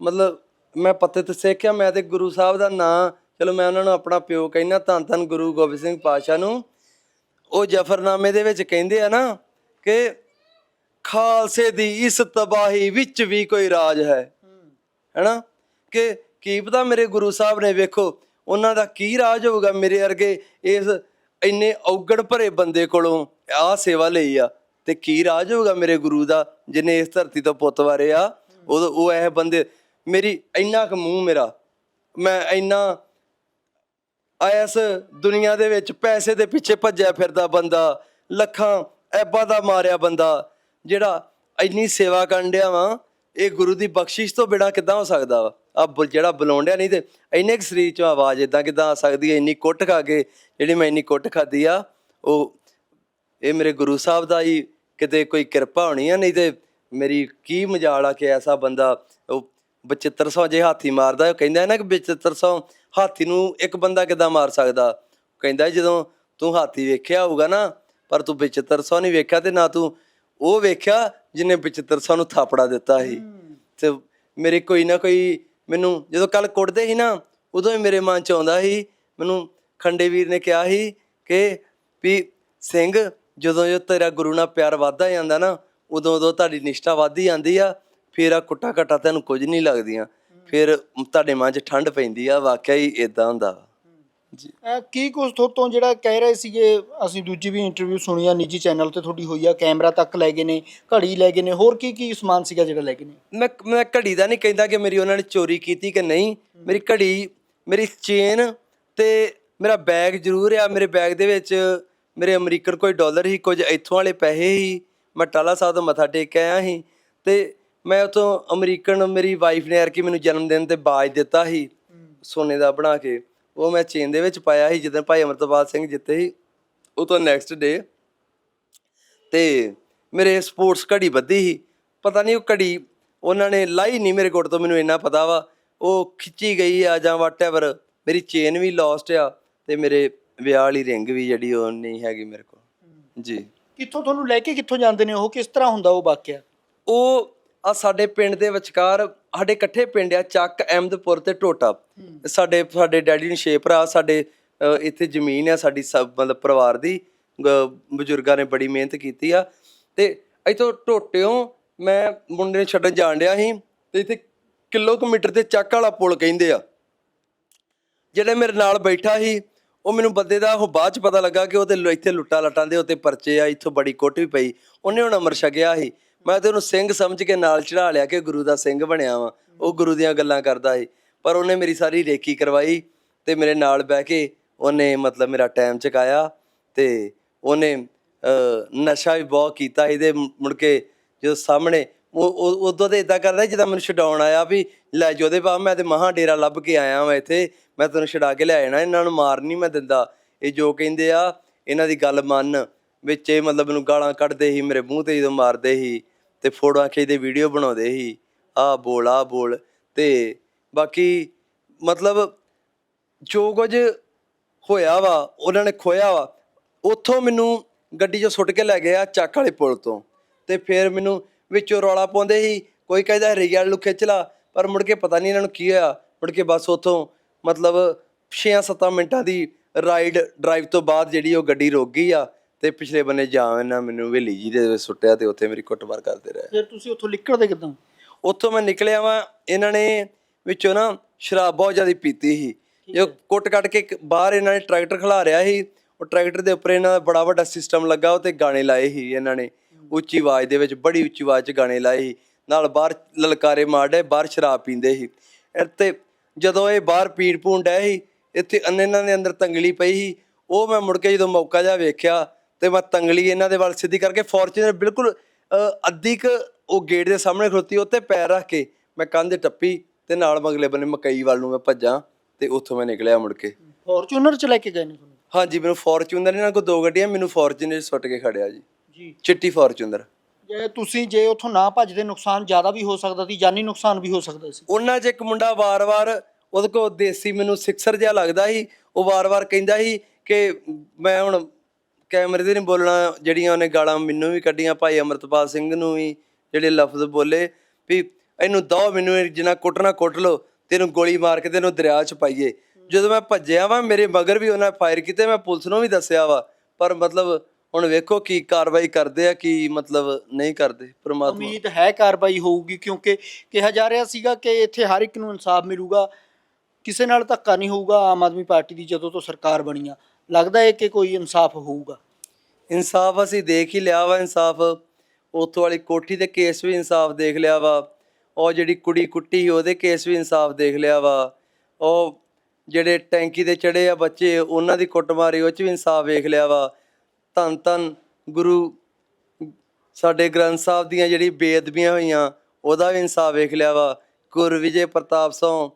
ਮਤਲਬ ਮੈਂ ਪੱਤੇ ਤੇ ਸਿੱਖਿਆ ਮੈਂ ਤੇ ਗੁਰੂ ਸਾਹਿਬ ਦਾ ਨਾਂ ਚਲੋ ਮੈਂ ਉਹਨਾਂ ਨੂੰ ਆਪਣਾ ਪਿਓ ਕਹਿੰਦਾ, ਧੰਨ ਧੰਨ ਗੁਰੂ ਗੋਬਿੰਦ ਸਿੰਘ ਪਾਤਸ਼ਾਹ ਨੂੰ। ਉਹ ਜਫਰਨਾਮੇ ਦੇ ਵਿੱਚ ਕਹਿੰਦੇ ਆ ਨਾ ਕਿ ਖਾਲਸੇ ਦੀ ਇਸ ਤਬਾਹੀ ਵਿੱਚ ਵੀ ਕੋਈ ਰਾਜ ਹੈ। ਹੈਨਾ? ਕਿ ਕੀ ਪਤਾ ਮੇਰੇ ਗੁਰੂ ਸਾਹਿਬ ਨੇ ਵੇਖੋ, ਉਹਨਾਂ ਦਾ ਕੀ ਰਾਜ ਹੋਊਗਾ ਮੇਰੇ ਵਰਗੇ ਇਸ ਇੰਨੇ ਔਗਣ ਭਰੇ ਬੰਦੇ ਕੋਲੋਂ ਆਹ ਸੇਵਾ ਲਈ ਆ। ਤੇ ਕੀ ਰਾਜ ਹੋਊਗਾ ਮੇਰੇ ਗੁਰੂ ਦਾ ਜਿਨੇ ਇਸ ਧਰਤੀ ਤੋਂ ਪੁੱਤ ਵਾਰੇ ਆ। ਉਹ ਉਹ ਇਹ ਬੰਦੇ, ਮੇਰੀ ਇੰਨਾ ਕੁ ਮੂੰਹ ਮੇਰਾ। ਮੈਂ ਇੰਨਾ ਇਸ ਦੁਨੀਆ ਦੇ ਵਿੱਚ ਪੈਸੇ ਦੇ ਪਿੱਛੇ ਭੱਜਿਆ ਫਿਰਦਾ ਬੰਦਾ, ਲੱਖਾਂ ਐਬਾਂ ਦਾ ਮਾਰਿਆ ਬੰਦਾ, ਜਿਹੜਾ ਇੰਨੀ ਸੇਵਾ ਕਰਨ ਡਿਆ ਵਾ, ਇਹ ਗੁਰੂ ਦੀ ਬਖਸ਼ਿਸ਼ ਤੋਂ ਬਿਨਾ ਕਿਦਾਂ ਹੋ ਸਕਦਾ ਵਾ? ਆ ਜਿਹੜਾ ਬੁਲਾਉਂਦਿਆ ਨਹੀਂ ਤੇ ਇੰਨੇ ਕੁ ਸਰੀਰ ਚੋਂ ਆਵਾਜ਼ ਇਦਾਂ ਕਿਦਾਂ ਆ ਸਕਦੀ ਹੈ? ਇੰਨੀ ਕੁੱਟ ਖਾ ਕੇ ਜਿਹੜੀ ਮੈਂ ਇੰਨੀ ਕੁੱਟ ਖਾਦੀ ਆ, ਉਹ ਇਹ ਮੇਰੇ ਗੁਰੂ ਸਾਹਿਬ ਦਾ ਹੀ ਕਿਤੇ ਕੋਈ ਕਿਰਪਾ ਹੋਣੀ ਆ, ਨਹੀਂ ਤੇ ਮੇਰੀ ਕੀ ਮਜਾਲ ਆ ਕਿ ਐਸਾ ਬੰਦਾ ਉਹ ਬਚਿੱਤਰ ਸੌ ਜੇ ਹਾਥੀ ਮਾਰਦਾ, ਉਹ ਕਹਿੰਦਾ ਨਾ ਕਿ ਬਚਿੱਤਰ ਸੌ ਹਾਥੀ ਨੂੰ ਇੱਕ ਬੰਦਾ ਕਿਦਾਂ ਮਾਰ ਸਕਦਾ? ਕਹਿੰਦਾ ਜਦੋਂ ਤੂੰ ਹਾਥੀ ਵੇਖਿਆ ਹੋਊਗਾ ਨਾ ਪਰ ਤੂੰ ਬਚਿੱਤਰ ਸੌ ਨਹੀਂ ਵੇਖਿਆ ਤੇ ਨਾ ਤੂੰ ਉਹ ਵੇਖਿਆ ਬਚਿੱਤਰ ਸੌ ਨੂੰ ਥਾਪੜਾ ਦਿੱਤਾ ਸੀ। ਤੇ ਮੇਰੇ ਕੋਈ ਨਾ ਕੋਈ ਮੈਨੂੰ ਜਦੋਂ ਕੱਲ ਕੁੱਟਦੇ ਸੀ ਨਾ ਉਦੋਂ ਹੀ ਮੇਰੇ ਮਨ ਚ ਆਉਂਦਾ ਸੀ ਮੈਨੂੰ ਖੰਡੇ ਵੀਰ ਨੇ ਕਿਹਾ ਸੀ ਕਿ ਵੀ ਸਿੰਘ ਜਦੋਂ ਜੋ ਤੇਰਾ ਗੁਰੂ ਨਾਲ ਪਿਆਰ ਵੱਧਦਾ ਜਾਂਦਾ ਨਾ ਉਦੋਂ ਉਦੋਂ ਤੁਹਾਡੀ ਨਿਸ਼ਠਾ ਵੱਧਦੀ ਜਾਂਦੀ ਆ ਫਿਰ ਆ ਕੁੱਟਾ ਘਟਾ ਤੈਨੂੰ ਕੁਝ ਨਹੀਂ ਲੱਗਦੀਆਂ। ਫਿਰ ਤੁਹਾਡੇ ਮਨ 'ਚ ਠੰਡ ਪੈਂਦੀ ਆ ਵਾਕਿਆ ਹੀ ਇਦਾਂ ਹੁੰਦਾ ਵਾ। ਜੀ। ਅਹ ਕੀ ਕੁਝ ਤੋਂ ਜਿਹੜਾ ਕਹਿ ਰਹੇ ਸੀਗੇ ਅਸੀਂ ਦੂਜੀ ਵੀ ਇੰਟਰਵਿਊ ਸੁਣੀ ਆ ਨਿੱਜੀ ਚੈਨਲ ਤੇ ਤੁਹਾਡੀ ਹੋਈ ਆ ਕੈਮਰਾ ਤੱਕ ਲੈ ਗਏ ਨੇ ਘੜੀ ਲੈ ਗਏ ਨੇ ਹੋਰ ਕੀ ਕੀ ਸਮਾਨ ਸੀਗਾ ਜਿਹੜਾ ਲੈ ਗਏ ਨੇ? ਮੈਂ ਮੈਂ ਘੜੀ ਦਾ ਨਹੀਂ ਕਹਿੰਦਾ ਕਿ ਮੇਰੀ ਉਹਨਾਂ ਨੇ ਚੋਰੀ ਕੀਤੀ ਕਿ ਨਹੀਂ। ਮੇਰੀ ਘੜੀ ਮੇਰੀ ਚੇਨ ਤੇ ਮੇਰਾ ਬੈਗ ਜ਼ਰੂਰ ਆ। ਮੇਰੇ ਬੈਗ ਦੇ ਵਿੱਚ ਮੇਰੇ ਅਮਰੀਕਨ ਕੋਈ ਡਾਲਰ ਹੀ ਕੁਝ ਇੱਥੋਂ ਵਾਲੇ ਪੈਸੇ ਹੀ ਮੈਂ ਟਾਲਾ ਸਾਹਿਬ ਤੋਂ ਮੱਥਾ ਟੇਕ ਕੇ ਆਇਆ ਸੀ। ਤੇ ਮੈਂ ਉਤੋਂ ਅਮਰੀਕਨ ਮੇਰੀ ਵਾਈਫ ਨੇ ਯਾਰ ਕਿ ਮੈਨੂੰ ਜਨਮ ਦਿਨ ਤੇ ਬਾਜ ਦਿੱਤਾ ਸੀ ਸੋਨੇ ਦਾ ਬਣਾ ਕੇ। ਉਹ ਮੈਂ ਚੇਨ ਦੇ ਵਿੱਚ ਪਾਇਆ ਸੀ ਜਦੋਂ ਭਾਈ ਅਮਰਤਪਾਲ ਸਿੰਘ ਜਿੱਤੇ ਸੀ। ਉਹ ਤੋਂ ਨੈਕਸਟ ਡੇ ਤੇ ਮੇਰੇ ਸਪੋਰਟਸ ਘੜੀ ਬੱਧੀ ਸੀ। ਪਤਾ ਨਹੀਂ ਉਹ ਘੜੀ ਉਹਨਾਂ ਨੇ ਲਾਈ ਨਹੀਂ ਮੇਰੇ ਕੋਲ ਤੋਂ ਮੈਨੂੰ ਇੰਨਾ ਪਤਾ ਵਾ। ਉਹ ਖਿੱਚੀ ਗਈ ਆ ਜਾਂ ਵਾਟਐਵਰ ਮੇਰੀ ਚੇਨ ਵੀ ਲੌਸਟ ਆ ਤੇ ਮੇਰੇ ਵਿਆਹ ਵਾਲੀ ਰਿੰਗ ਵੀ ਜਿਹੜੀ ਉਹ ਨਹੀਂ ਹੈਗੀ ਮੇਰੇ ਕੋਲ। ਜੀ। ਕਿੱਥੋਂ ਤੁਹਾਨੂੰ ਲੈ ਕੇ ਕਿੱਥੋਂ ਜਾਂਦੇ ਨੇ ਉਹ? ਕਿਸ ਤਰ੍ਹਾਂ ਹੁੰਦਾ ਉਹ ਵਾਕਿਆ? ਉਹ ਆ ਸਾਡੇ ਪਿੰਡ ਦੇ ਵਿਚਕਾਰ ਸਾਡੇ ਇਕੱਠੇ ਪਿੰਡ ਆ ਚੱਕ ਅਹਿਮਦਪੁਰ ਤੇ ਟੋਟਾ। ਸਾਡੇ ਸਾਡੇ ਡੈਡੀ ਨੇ ਛੇ ਭਰਾ ਸਾਡੇ ਇੱਥੇ ਜ਼ਮੀਨ ਆ ਸਾਡੀ ਸਭ ਮਤਲਬ ਪਰਿਵਾਰ ਦੀ। ਬਜ਼ੁਰਗਾਂ ਨੇ ਬੜੀ ਮਿਹਨਤ ਕੀਤੀ ਆ। ਤੇ ਇੱਥੋਂ ਟੋਟਿਓਂ ਮੈਂ ਮੁੰਡੇ ਨੂੰ ਛੱਡਣ ਜਾਣ ਡਿਆ ਸੀ ਤੇ ਇੱਥੇ ਕਿਲੋਮੀਟਰ ਤੇ ਚੱਕ ਵਾਲਾ ਪੁਲ ਕਹਿੰਦੇ ਆ। ਜਿਹੜੇ ਮੇਰੇ ਨਾਲ ਬੈਠਾ ਸੀ ਉਹ ਮੈਨੂੰ ਬੰਦੇ ਦਾ ਉਹ ਬਾਅਦ ਚ ਪਤਾ ਲੱਗਾ ਕਿ ਉਹਦੇ ਇੱਥੇ ਲੁੱਟਾ ਲਟਾਂ ਦੇ ਉੱਤੇ ਪਰਚੇ ਆ ਇੱਥੋਂ ਬੜੀ ਕੁੱਟ ਵੀ ਪਈ। ਉਹਨੇ ਹੁਣ ਅਮਰ ਛਕਿਆ ਸੀ। ਮੈਂ ਤੇ ਉਹਨੂੰ ਸਿੰਘ ਸਮਝ ਕੇ ਨਾਲ ਚੜਾ ਲਿਆ ਕਿ ਗੁਰੂ ਦਾ ਸਿੰਘ ਬਣਿਆ ਵਾਂ। ਉਹ ਗੁਰੂ ਦੀਆਂ ਗੱਲਾਂ ਕਰਦਾ ਸੀ। ਪਰ ਉਹਨੇ ਮੇਰੀ ਸਾਰੀ ਰੇਕੀ ਕਰਵਾਈ ਤੇ ਮੇਰੇ ਨਾਲ ਬਹਿ ਕੇ ਉਹਨੇ ਮਤਲਬ ਮੇਰਾ ਟਾਈਮ ਚਕਾਇਆ ਤੇ ਉਹਨੇ ਨਸ਼ਾ ਵੀ ਬਹੁਤ ਕੀਤਾ ਇਹਦੇ ਮੁੜ ਕੇ ਜੋ ਸਾਹਮਣੇ ਉਹ, ਉਹ- ਉਦੋਂ ਤੇ ਇਦਾਂ ਕਰਦਾ ਜਿੱਦਾਂ ਮੈਨੂੰ ਛਡਾਉਣ ਆਇਆ ਵੀ ਲੈ ਜੋਦੇ ਬਾ ਮੈਂ ਤੇ ਮਹਾ ਡੇਰਾ ਲੱਭ ਕੇ ਆਇਆ ਵਾਂ ਇੱਥੇ। ਮੈਂ ਤੈਨੂੰ ਛਡਾ ਕੇ ਲੈ ਜਾਣਾ, ਇਹਨਾਂ ਨੂੰ ਮਾਰ ਨਹੀਂ ਮੈਂ ਦਿੰਦਾ। ਇਹ ਜੋ ਕਹਿੰਦੇ ਆ, ਇਹਨਾਂ ਦੀ ਗੱਲ ਮੰਨ। ਵਿੱਚ ਇਹ ਮਤਲਬ ਮੈਨੂੰ ਗਾਲਾਂ ਕੱਢਦੇ ਸੀ ਮੇਰੇ ਮੂੰਹ ਤੇ ਜਦੋਂ ਮਾਰਦੇ ਸੀ। ਤੇ ਫੋਟੋਆਂ ਖਿੱਚਦੇ ਵੀਡੀਓ ਬਣਾਉਂਦੇ ਸੀ। ਆਹ ਬੋਲ ਆ ਬੋਲ ਤੇ ਬਾਕੀ ਮਤਲਬ ਜੋ ਕੁਝ ਹੋਇਆ ਵਾ, ਉਹਨਾਂ ਨੇ ਖੋਇਆ ਵਾ, ਉੱਥੋਂ ਮੈਨੂੰ ਗੱਡੀ 'ਚੋਂ ਸੁੱਟ ਕੇ ਲੈ ਗਿਆ ਚੱਕ ਵਾਲੇ ਪੁਲ ਤੋਂ। ਤੇ ਫਿਰ ਮੈਨੂੰ ਵਿੱਚੋਂ ਰੌਲਾ ਪਾਉਂਦੇ ਸੀ, ਕੋਈ ਕਹਿੰਦਾ ਰਿਜ਼ਲਟ ਨੂੰ ਖਿੱਚ ਲਾ, ਪਰ ਮੁੜ ਕੇ ਪਤਾ ਨਹੀਂ ਇਹਨਾਂ ਨੂੰ ਕੀ ਹੋਇਆ। ਮੁੜ ਕੇ ਬਸ ਉੱਥੋਂ ਮਤਲਬ 6-7 ਮਿੰਟਾਂ ਦੀ ਰਾਈਡ ਡਰਾਈਵ ਤੋਂ ਬਾਅਦ ਜਿਹੜੀ ਉਹ ਗੱਡੀ ਰੁਕ ਗਈ ਆ ਤੇ ਪਿਛਲੇ ਬੰਨੇ ਜਾ ਇਹਨਾਂ ਮੈਨੂੰ ਹਵੇਲੀ ਜੀ ਦੇ ਵਿੱਚ ਸੁੱਟਿਆ ਤੇ ਉੱਥੇ ਮੇਰੀ ਕੁੱਟਮਾਰ ਕਰਦੇ ਰਹੇ। ਫਿਰ ਤੁਸੀਂ ਉੱਥੋਂ ਨਿਕਲਦੇ ਕਿਦਾਂ? ਉੱਥੋਂ ਮੈਂ ਨਿਕਲਿਆ ਵਾਂ ਇਹਨਾਂ ਨੇ ਵਿੱਚੋਂ ਨਾ ਸ਼ਰਾਬ ਬਹੁਤ ਜ਼ਿਆਦਾ ਪੀਤੀ ਸੀ। ਜੋ ਕੁੱਟ ਕੱਟ ਕੇ ਬਾਹਰ ਇਹਨਾਂ ਨੇ ਟਰੈਕਟਰ ਖਲਾ ਰਿਆ ਸੀ ਉਹ ਟਰੈਕਟਰ ਦੇ ਉੱਪਰ ਇਹਨਾਂ ਦਾ ਬੜਾ ਵੱਡਾ ਸਿਸਟਮ ਲੱਗਾ ਉਹ ਤੇ ਗਾਣੇ ਲਾਏ ਸੀ ਇਹਨਾਂ ਨੇ। ਉੱਚੀ ਆਵਾਜ਼ ਦੇ ਵਿੱਚ ਬੜੀ ਉੱਚੀ ਆਵਾਜ਼ 'ਚ ਗਾਣੇ ਲਾਏ ਸੀ। ਨਾਲ ਬਾਹਰ ਲਲਕਾਰੇ ਮਾਰਦੇ ਬਾਹਰ ਸ਼ਰਾਬ ਪੀਂਦੇ ਸੀ। ਤੇ ਜਦੋਂ ਇਹ ਬਾਹਰ ਪੀਣ ਪੂਣ ਡਏ ਸੀ ਇੱਥੇ ਅੰਨੇ ਇਹਨਾਂ ਦੇ ਅੰਦਰ ਤੰਗਲੀ ਪਈ ਸੀ। ਉਹ ਮੈਂ ਮੁੜ ਕੇ ਜਦੋਂ ਮੌਕਾ ਜਾ ਵੇਖਿਆ ਤੇ ਮੈਂ ਤੰਗਲੀ ਇਹਨਾਂ ਦੇ ਵੱਲ ਸਿੱਧੀ ਕਰਕੇ ਫੋਰਚੂਨਰ ਬਿਲਕੁਲ ਅੱਧੀ ਕ ਉਹ ਗੇਟ ਦੇ ਸਾਹਮਣੇ ਖਲੋਤੀ ਉੱਤੇ ਪੈਰ ਰੱਖ ਕੇ ਮੈਂ ਕੰਧ ਟੱਪੀ ਤੇ ਨਾਲ ਮਗਲੇ ਬੰਨੇ ਮਕਈ ਵੱਲ ਨੂੰ ਮੈਂ ਭੱਜਾਂ ਤੇ ਉੱਥੋਂ ਮੈਂ ਨਿਕਲਿਆ ਮੁੜ ਕੇ। ਫੋਰਚੂਨਰ ਚ ਲੈ ਕੇ ਗਏ ਨੇ ਤੁਹਾਨੂੰ? ਹਾਂਜੀ ਮੈਨੂੰ ਫੋਰਚੂਨਰ ਇਹਨਾਂ ਕੋਲ ਦੋ ਗੱਡੀਆਂ ਮੈਨੂੰ ਫੋਰਚੂਨਰ ਸੁੱਟ ਕੇ ਖੜਿਆ ਜੀ। ਜੀ। ਚਿੱਟੀ ਫੋਰਚੂਨਰ ਜੇ ਤੁਸੀਂ ਜੇ ਉੱਥੋਂ ਨਾ ਭੱਜਦੇ ਨੁਕਸਾਨ ਜ਼ਿਆਦਾ ਵੀ ਹੋ ਸਕਦਾ ਸੀ ਜਾਨੀ ਨੁਕਸਾਨ ਵੀ ਹੋ ਸਕਦਾ ਸੀ। ਉਹਨਾਂ 'ਚ ਇੱਕ ਮੁੰਡਾ ਵਾਰ-ਵਾਰ ਉਹਦੇ ਕੋਲ ਦੇਸੀ ਮੈਨੂੰ ਸਿਕਸਰ ਜਿਹਾ ਲੱਗਦਾ ਸੀ ਉਹ ਵਾਰ-ਵਾਰ ਕਹਿੰਦਾ ਸੀ ਕਿ ਮੈਂ ਹੁਣ ਕੈਮਰੇ ਤੇ ਨਹੀਂ ਬੋਲਣਾ, ਜਿਹੜੀਆਂ ਉਹਨੇ ਗਾਲਾਂ ਮੈਨੂੰ ਵੀ ਕੱਢੀਆਂ, ਭਾਈ ਅਮਰਤਪਾਲ ਸਿੰਘ ਨੂੰ ਵੀ, ਜਿਹੜੇ ਲਫ਼ਜ਼ ਬੋਲੇ, ਵੀ ਇਹਨੂੰ ਦੋ ਮੈਨੂੰ ਇਹ ਜਿੰਨਾ ਕੁੱਟਣਾ ਕੁੱਟ ਲੋ ਤੈਨੂੰ ਗੋਲੀ ਮਾਰ ਕੇ ਤੈਨੂੰ ਦਰਿਆ 'ਚ ਪਾਈਏ। ਜਦੋਂ ਮੈਂ ਭੱਜਿਆ ਵਾਂ, ਮੇਰੇ ਮਗਰ ਵੀ ਉਹਨਾਂ ਫਾਇਰ ਕੀਤੇ, ਮੈਂ ਪੁਲਿਸ ਨੂੰ ਵੀ ਦੱਸਿਆ ਵਾ, ਪਰ ਮਤਲਬ ਹੁਣ ਵੇਖੋ ਕੀ ਕਾਰਵਾਈ ਕਰਦੇ ਆ, ਕੀ ਮਤਲਬ ਨਹੀਂ ਕਰਦੇ, ਪ੍ਰਮਾਤਮਾ। ਉਮੀਦ ਹੈ ਕਾਰਵਾਈ ਹੋਊਗੀ, ਕਿਉਂਕਿ ਕਿਹਾ ਜਾ ਰਿਹਾ ਸੀਗਾ ਕਿ ਇੱਥੇ ਹਰ ਇੱਕ ਨੂੰ ਇਨਸਾਫ ਮਿਲੂਗਾ, ਕਿਸੇ ਨਾਲ ਧੱਕਾ ਨਹੀਂ ਹੋਊਗਾ, ਆਮ ਆਦਮੀ ਪਾਰਟੀ ਦੀ ਜਦੋਂ ਤੋਂ ਸਰਕਾਰ ਬਣੀ ਆ। ਲੱਗਦਾ ਹੈ ਕਿ ਕੋਈ ਇਨਸਾਫ ਹੋਊਗਾ? ਇਨਸਾਫ ਅਸੀਂ ਦੇਖ ਹੀ ਲਿਆ ਵਾ ਇਨਸਾਫ। ਉੱਥੋਂ ਵਾਲੀ ਕੋਠੀ ਦੇ ਕੇਸ ਵੀ ਇਨਸਾਫ ਦੇਖ ਲਿਆ ਵਾ। ਉਹ ਜਿਹੜੀ ਕੁੜੀ ਕੁੱਟੀ ਉਹਦੇ ਕੇਸ ਵੀ ਇਨਸਾਫ ਦੇਖ ਲਿਆ ਵਾ। ਉਹ ਜਿਹੜੇ ਟੈਂਕੀ ਤੇ ਚੜੇ ਆ ਬੱਚੇ, ਉਹਨਾਂ ਦੀ ਕੁੱਟਮਾਰੀ ਉਹ ਚ ਵੀ ਇਨਸਾਫ ਵੇਖ ਲਿਆ ਵਾ। ਧੰਨ ਧੰਨ ਗੁਰੂ ਸਾਡੇ ਗ੍ਰੰਥ ਸਾਹਿਬ ਦੀਆਂ ਜਿਹੜੀ ਬੇਅਦਬੀਆਂ ਹੋਈਆਂ, ਉਹਦਾ ਵੀ ਇਨਸਾਫ ਵੇਖ ਲਿਆ ਵਾ। ਗੁਰ ਵਿਜੇ ਪ੍ਰਤਾਪ ਸਿੰਘ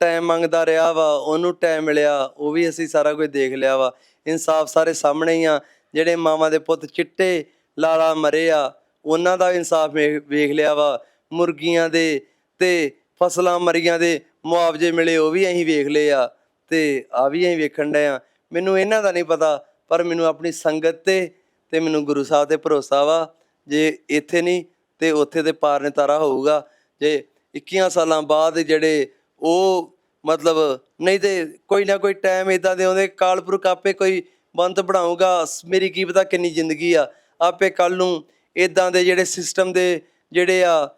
ਟਾਈਮ ਮੰਗਦਾ ਰਿਹਾ ਵਾ, ਉਹਨੂੰ ਟਾਈਮ ਮਿਲਿਆ, ਉਹ ਵੀ ਅਸੀਂ ਸਾਰਾ ਕੁਝ ਦੇਖ ਲਿਆ ਵਾ। ਇਨਸਾਫ ਸਾਰੇ ਸਾਹਮਣੇ ਹੀ ਆ, ਜਿਹੜੇ ਮਾਵਾਂ ਦੇ ਪੁੱਤ ਚਿੱਟੇ, ਲਾਲਾ ਮਰੇ ਆ, ਉਹਨਾਂ ਦਾ ਇਨਸਾਫ ਵੇਖ ਵੇਖ ਲਿਆ ਵਾ। ਮੁਰਗੀਆਂ ਦੇ ਤੇ ਫਸਲਾਂ ਮਰੀਆਂ ਦੇ ਮੁਆਵਜ਼ੇ ਮਿਲੇ, ਉਹ ਵੀ ਅਸੀਂ ਵੇਖ ਲਏ ਆ ਤੇ ਆ ਵੀ ਅਸੀਂ ਵੇਖਣ ਡਏ ਆ। ਮੈਨੂੰ ਇਹਨਾਂ ਦਾ ਨਹੀਂ ਪਤਾ, ਪਰ ਮੈਨੂੰ ਆਪਣੀ ਸੰਗਤ ਤੇ ਤੇ ਮੈਨੂੰ ਗੁਰੂ ਸਾਹਿਬ ਤੇ ਭਰੋਸਾ ਵਾ, ਜੇ ਇੱਥੇ ਨਹੀਂ ਤੇ ਉੱਥੇ ਤੇ ਪਾਰ ਨਿਤਾਰਾ ਹੋਊਗਾ। ਜੇ 21 ਸਾਲਾਂ ਬਾਅਦ ਜਿਹੜੇ ਉਹ ਮਤਲਬ ਨਹੀਂ ਤੇ ਕੋਈ ਨਾ ਕੋਈ ਟਾਈਮ ਇਦਾਂ ਦੇ ਆਉਂਦੇ ਕਾਲਪੁਰਖ ਆਪੇ ਕੋਈ ਬੰਤ ਬਣਾਊਗਾ ਮੇਰੀ ਕੀ ਪਤਾ ਕਿੰਨੀ ਜ਼ਿੰਦਗੀ ਆ। ਆਪੇ ਕੱਲ ਨੂੰ ਇਦਾਂ ਦੇ ਜਿਹੜੇ ਸਿਸਟਮ ਦੇ ਜਿਹੜੇ ਆ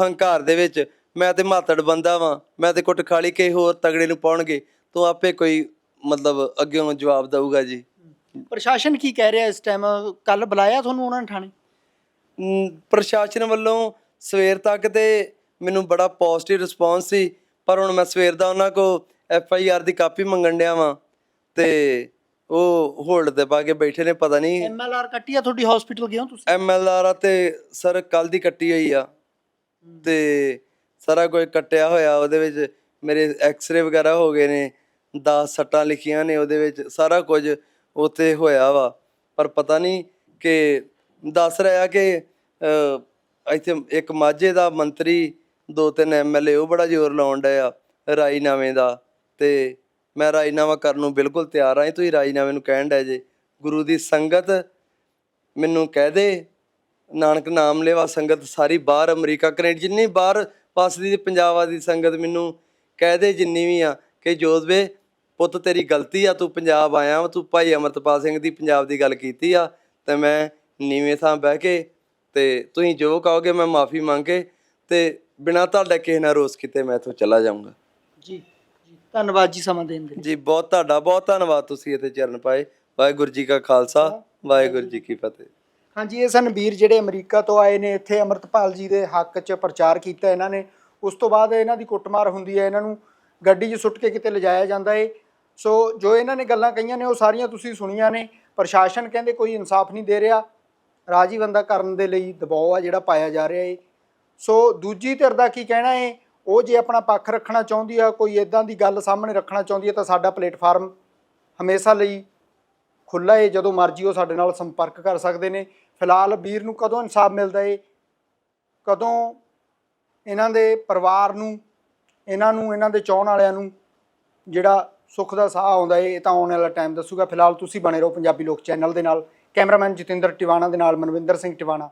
ਹੰਕਾਰ ਦੇ ਵਿੱਚ ਮੈਂ ਤੇ ਮਾਤੜ ਬੰਦਾ ਵਾਂ ਮੈਂ ਤੇ ਕੁੱਟ ਖਾਲੀ ਕੇ ਹੋਰ ਤਗੜੇ ਨੂੰ ਪਾਉਣਗੇ ਤੂੰ ਆਪੇ ਕੋਈ ਮਤਲਬ ਅੱਗੇੋਂ ਜਵਾਬ ਦਊਗਾ ਜੀ। ਪ੍ਰਸ਼ਾਸਨ ਕੀ ਕਹਿ ਰਿਹਾ ਇਸ ਟਾਈਮ ਕੱਲ ਬੁਲਾਇਆ ਤੁਹਾਨੂੰ ਉਹਨਾਂ ਨੇ ਥਾਣੇ? ਪ੍ਰਸ਼ਾਸਨ ਵੱਲੋਂ ਸਵੇਰ ਤੱਕ ਤੇ ਮੈਨੂੰ ਬੜਾ ਪੋਜ਼ਿਟਿਵ ਰਿਸਪੌਂਸ ਸੀ। ਪਰ ਹੁਣ ਮੈਂ ਸਵੇਰ ਦਾ ਉਹਨਾਂ ਕੋ ਐਫ ਆਈ ਆਰ ਦੀ ਕਾਪੀ ਮੰਗਣ ਡਿਆ ਵਾਂ ਤੇ ਉਹ ਹੋਲਡ ਤੇ ਪਾ ਕੇ ਬੈਠੇ ਨੇ ਪਤਾ ਨਹੀਂ ਐਮ ਐਲ ਆਰ ਕੱਟੀ ਆ ਤੁਹਾਡੀ ਹਸਪੀਟਲ ਗਏ ਹੋ ਤੁਸੀਂ ਐਮ ਐਲ ਆਰ ਤੇ ਸਰ ਕੱਲ ਦੀ ਕੱਟੀ ਹੋਈ ਆ। ਤੇ ਸਾਰਾ ਕੁਝ ਕੱਟਿਆ ਹੋਇਆ ਉਹਦੇ ਵਿੱਚ ਮੇਰੇ ਐਕਸ-ਰੇ ਵਗੈਰਾ ਹੋ ਗਏ ਨੇ 10 ਸੱਟਾਂ ਲਿਖੀਆਂ ਨੇ ਉਹਦੇ ਵਿੱਚ ਸਾਰਾ ਕੁਝ ਉੱਥੇ ਹੋਇਆ ਵਾ। ਪਰ ਪਤਾ ਨਹੀਂ ਕਿ ਦੱਸ ਰਿਹਾ ਕਿ ਇੱਥੇ ਇੱਕ ਮਾਝੇ ਦਾ ਮੰਤਰੀ ਦੋ ਤਿੰਨ ਐਮਐਲਏ ਉਹ ਬੜਾ ਜ਼ੋਰ ਲਾਉਣ ਡਏ ਆ, ਰਾਜੀਨਾਮੇ ਦਾ। ਤੇ ਮੈਂ ਰਾਜਨਾਮਾ ਕਰਨ ਨੂੰ ਬਿਲਕੁਲ ਤਿਆਰ ਹਾਂ ਤੁਸੀਂ ਰਾਜੀਨਾਮੇ ਨੂੰ ਕਹਿਣ ਡਏ ਜੇ। ਗੁਰੂ ਦੀ ਸੰਗਤ ਮੈਨੂੰ ਕਹਿ ਦੇ, ਨਾਨਕ ਨਾਮ ਲੈਵਾ ਸੰਗਤ ਸਾਰੀ ਬਾਹਰ ਅਮਰੀਕਾ, ਕੈਨੇਡਾ, ਜਿੰਨੀ ਬਾਹਰ ਵਸਦੀ ਪੰਜਾਬ ਦੀ ਸੰਗਤ ਮੈਨੂੰ ਕਹਿ ਦੇ ਜਿੰਨੀ ਵੀ ਆ ਕਿ ਜੋਦਵੇ ਪੁੱਤ ਤੇਰੀ ਗਲਤੀ ਆ, ਤੂੰ ਪੰਜਾਬ ਆਇਆ ਵਾ, ਤੂੰ ਭਾਈ ਅਮਰਤਪਾਲ ਸਿੰਘ ਦੀ ਪੰਜਾਬ ਦੀ ਗੱਲ ਕੀਤੀ ਆ, ਤੇ ਮੈਂ ਨੀਵੇਂ ਥਾਂ ਬਹਿ ਕੇ ਤੇ ਤੁਸੀਂ ਜੋ ਕਹੋਗੇ ਮੈਂ ਮਾਫੀ ਮੰਗ ਕੇ ਤੇ ਬਿਨਾਂ ਤੁਹਾਡਾ ਕਿਸੇ ਨਾਲ ਰੋਸ ਕੀਤੇ ਮੈਂ ਇੱਥੋਂ ਚਲਾ ਜਾਊਂਗਾ। ਜੀ ਜੀ ਧੰਨਵਾਦ ਜੀ ਸਮਾਂ ਦੇਣ ਦੇ ਲਈ। ਜੀ ਬਹੁਤ ਤੁਹਾਡਾ ਬਹੁਤ ਧੰਨਵਾਦ ਤੁਸੀਂ ਇੱਥੇ ਚਰਨ ਪਾਏ। ਵਾਹਿਗੁਰੂ ਜੀ ਕਾ ਖਾਲਸਾ ਵਾਹਿਗੁਰੂ ਜੀ ਕੀ ਫਤਿਹ। ਹਾਂਜੀ ਇਹ ਸਨ ਵੀਰ ਜਿਹੜੇ ਅਮਰੀਕਾ ਤੋਂ ਆਏ ਨੇ ਇੱਥੇ ਅਮਰਤਪਾਲ ਜੀ ਦੇ ਹੱਕ 'ਚ ਪ੍ਰਚਾਰ ਕੀਤਾ ਇਹਨਾਂ ਨੇ। ਉਸ ਤੋਂ ਬਾਅਦ ਇਹਨਾਂ ਦੀ ਕੁੱਟਮਾਰ ਹੁੰਦੀ ਹੈ ਇਹਨਾਂ ਨੂੰ ਗੱਡੀ 'ਚ ਸੁੱਟ ਕੇ ਕਿਤੇ ਲਿਜਾਇਆ ਜਾਂਦਾ ਏ। ਸੋ ਜੋ ਇਹਨਾਂ ਨੇ ਗੱਲਾਂ ਕਹੀਆਂ ਨੇ ਉਹ ਸਾਰੀਆਂ ਤੁਸੀਂ ਸੁਣੀਆਂ ਨੇ। ਪ੍ਰਸ਼ਾਸਨ ਕਹਿੰਦੇ ਕੋਈ ਇਨਸਾਫ ਨਹੀਂ ਦੇ ਰਿਹਾ। ਰਾਜੀ ਬੰਦਾ ਕਰਨ ਦੇ ਲਈ ਦਬਾਅ ਆ ਜਿਹੜਾ ਪਾਇਆ ਜਾ ਰਿਹਾ ਏ। ਸੋ ਦੂਜੀ ਧਿਰ ਦਾ ਕੀ ਕਹਿਣਾ ਹੈ ਉਹ ਜੇ ਆਪਣਾ ਪੱਖ ਰੱਖਣਾ ਚਾਹੁੰਦੀ ਆ, ਕੋਈ ਇਦਾਂ ਦੀ ਗੱਲ ਸਾਹਮਣੇ ਰੱਖਣਾ ਚਾਹੁੰਦੀ ਹੈ ਤਾਂ ਸਾਡਾ ਪਲੇਟਫਾਰਮ ਹਮੇਸ਼ਾ ਲਈ ਖੁੱਲਾ ਏ, ਜਦੋਂ ਮਰਜ਼ੀ ਉਹ ਸਾਡੇ ਨਾਲ ਸੰਪਰਕ ਕਰ ਸਕਦੇ ਨੇ। ਫਿਲਹਾਲ ਵੀਰ ਨੂੰ ਕਦੋਂ ਇਨਸਾਫ ਮਿਲਦਾ ਏ? ਕਦੋਂ ਇਹਨਾਂ ਦੇ ਪਰਿਵਾਰ ਨੂੰ, ਇਹਨਾਂ ਨੂੰ, ਇਹਨਾਂ ਦੇ ਚਾਹਣ ਵਾਲਿਆਂ ਨੂੰ ਜਿਹੜਾ ਸੁੱਖ ਦਾ ਸਾਹ ਆਉਂਦਾ ਏ, ਇਹ ਤਾਂ ਆਉਣ ਵਾਲਾ ਟਾਈਮ ਦੱਸੂਗਾ। ਫਿਲਹਾਲ ਤੁਸੀਂ ਬਣੇ ਰਹੋ ਪੰਜਾਬੀ ਲੋਕ ਚੈਨਲ ਦੇ ਨਾਲ। ਕੈਮਰਾਮੈਨ ਜਤਿੰਦਰ ਟਿਵਾਣਾ ਦੇ ਨਾਲ ਮਨਵਿੰਦਰ ਸਿੰਘ ਟਿਵਾਣਾ।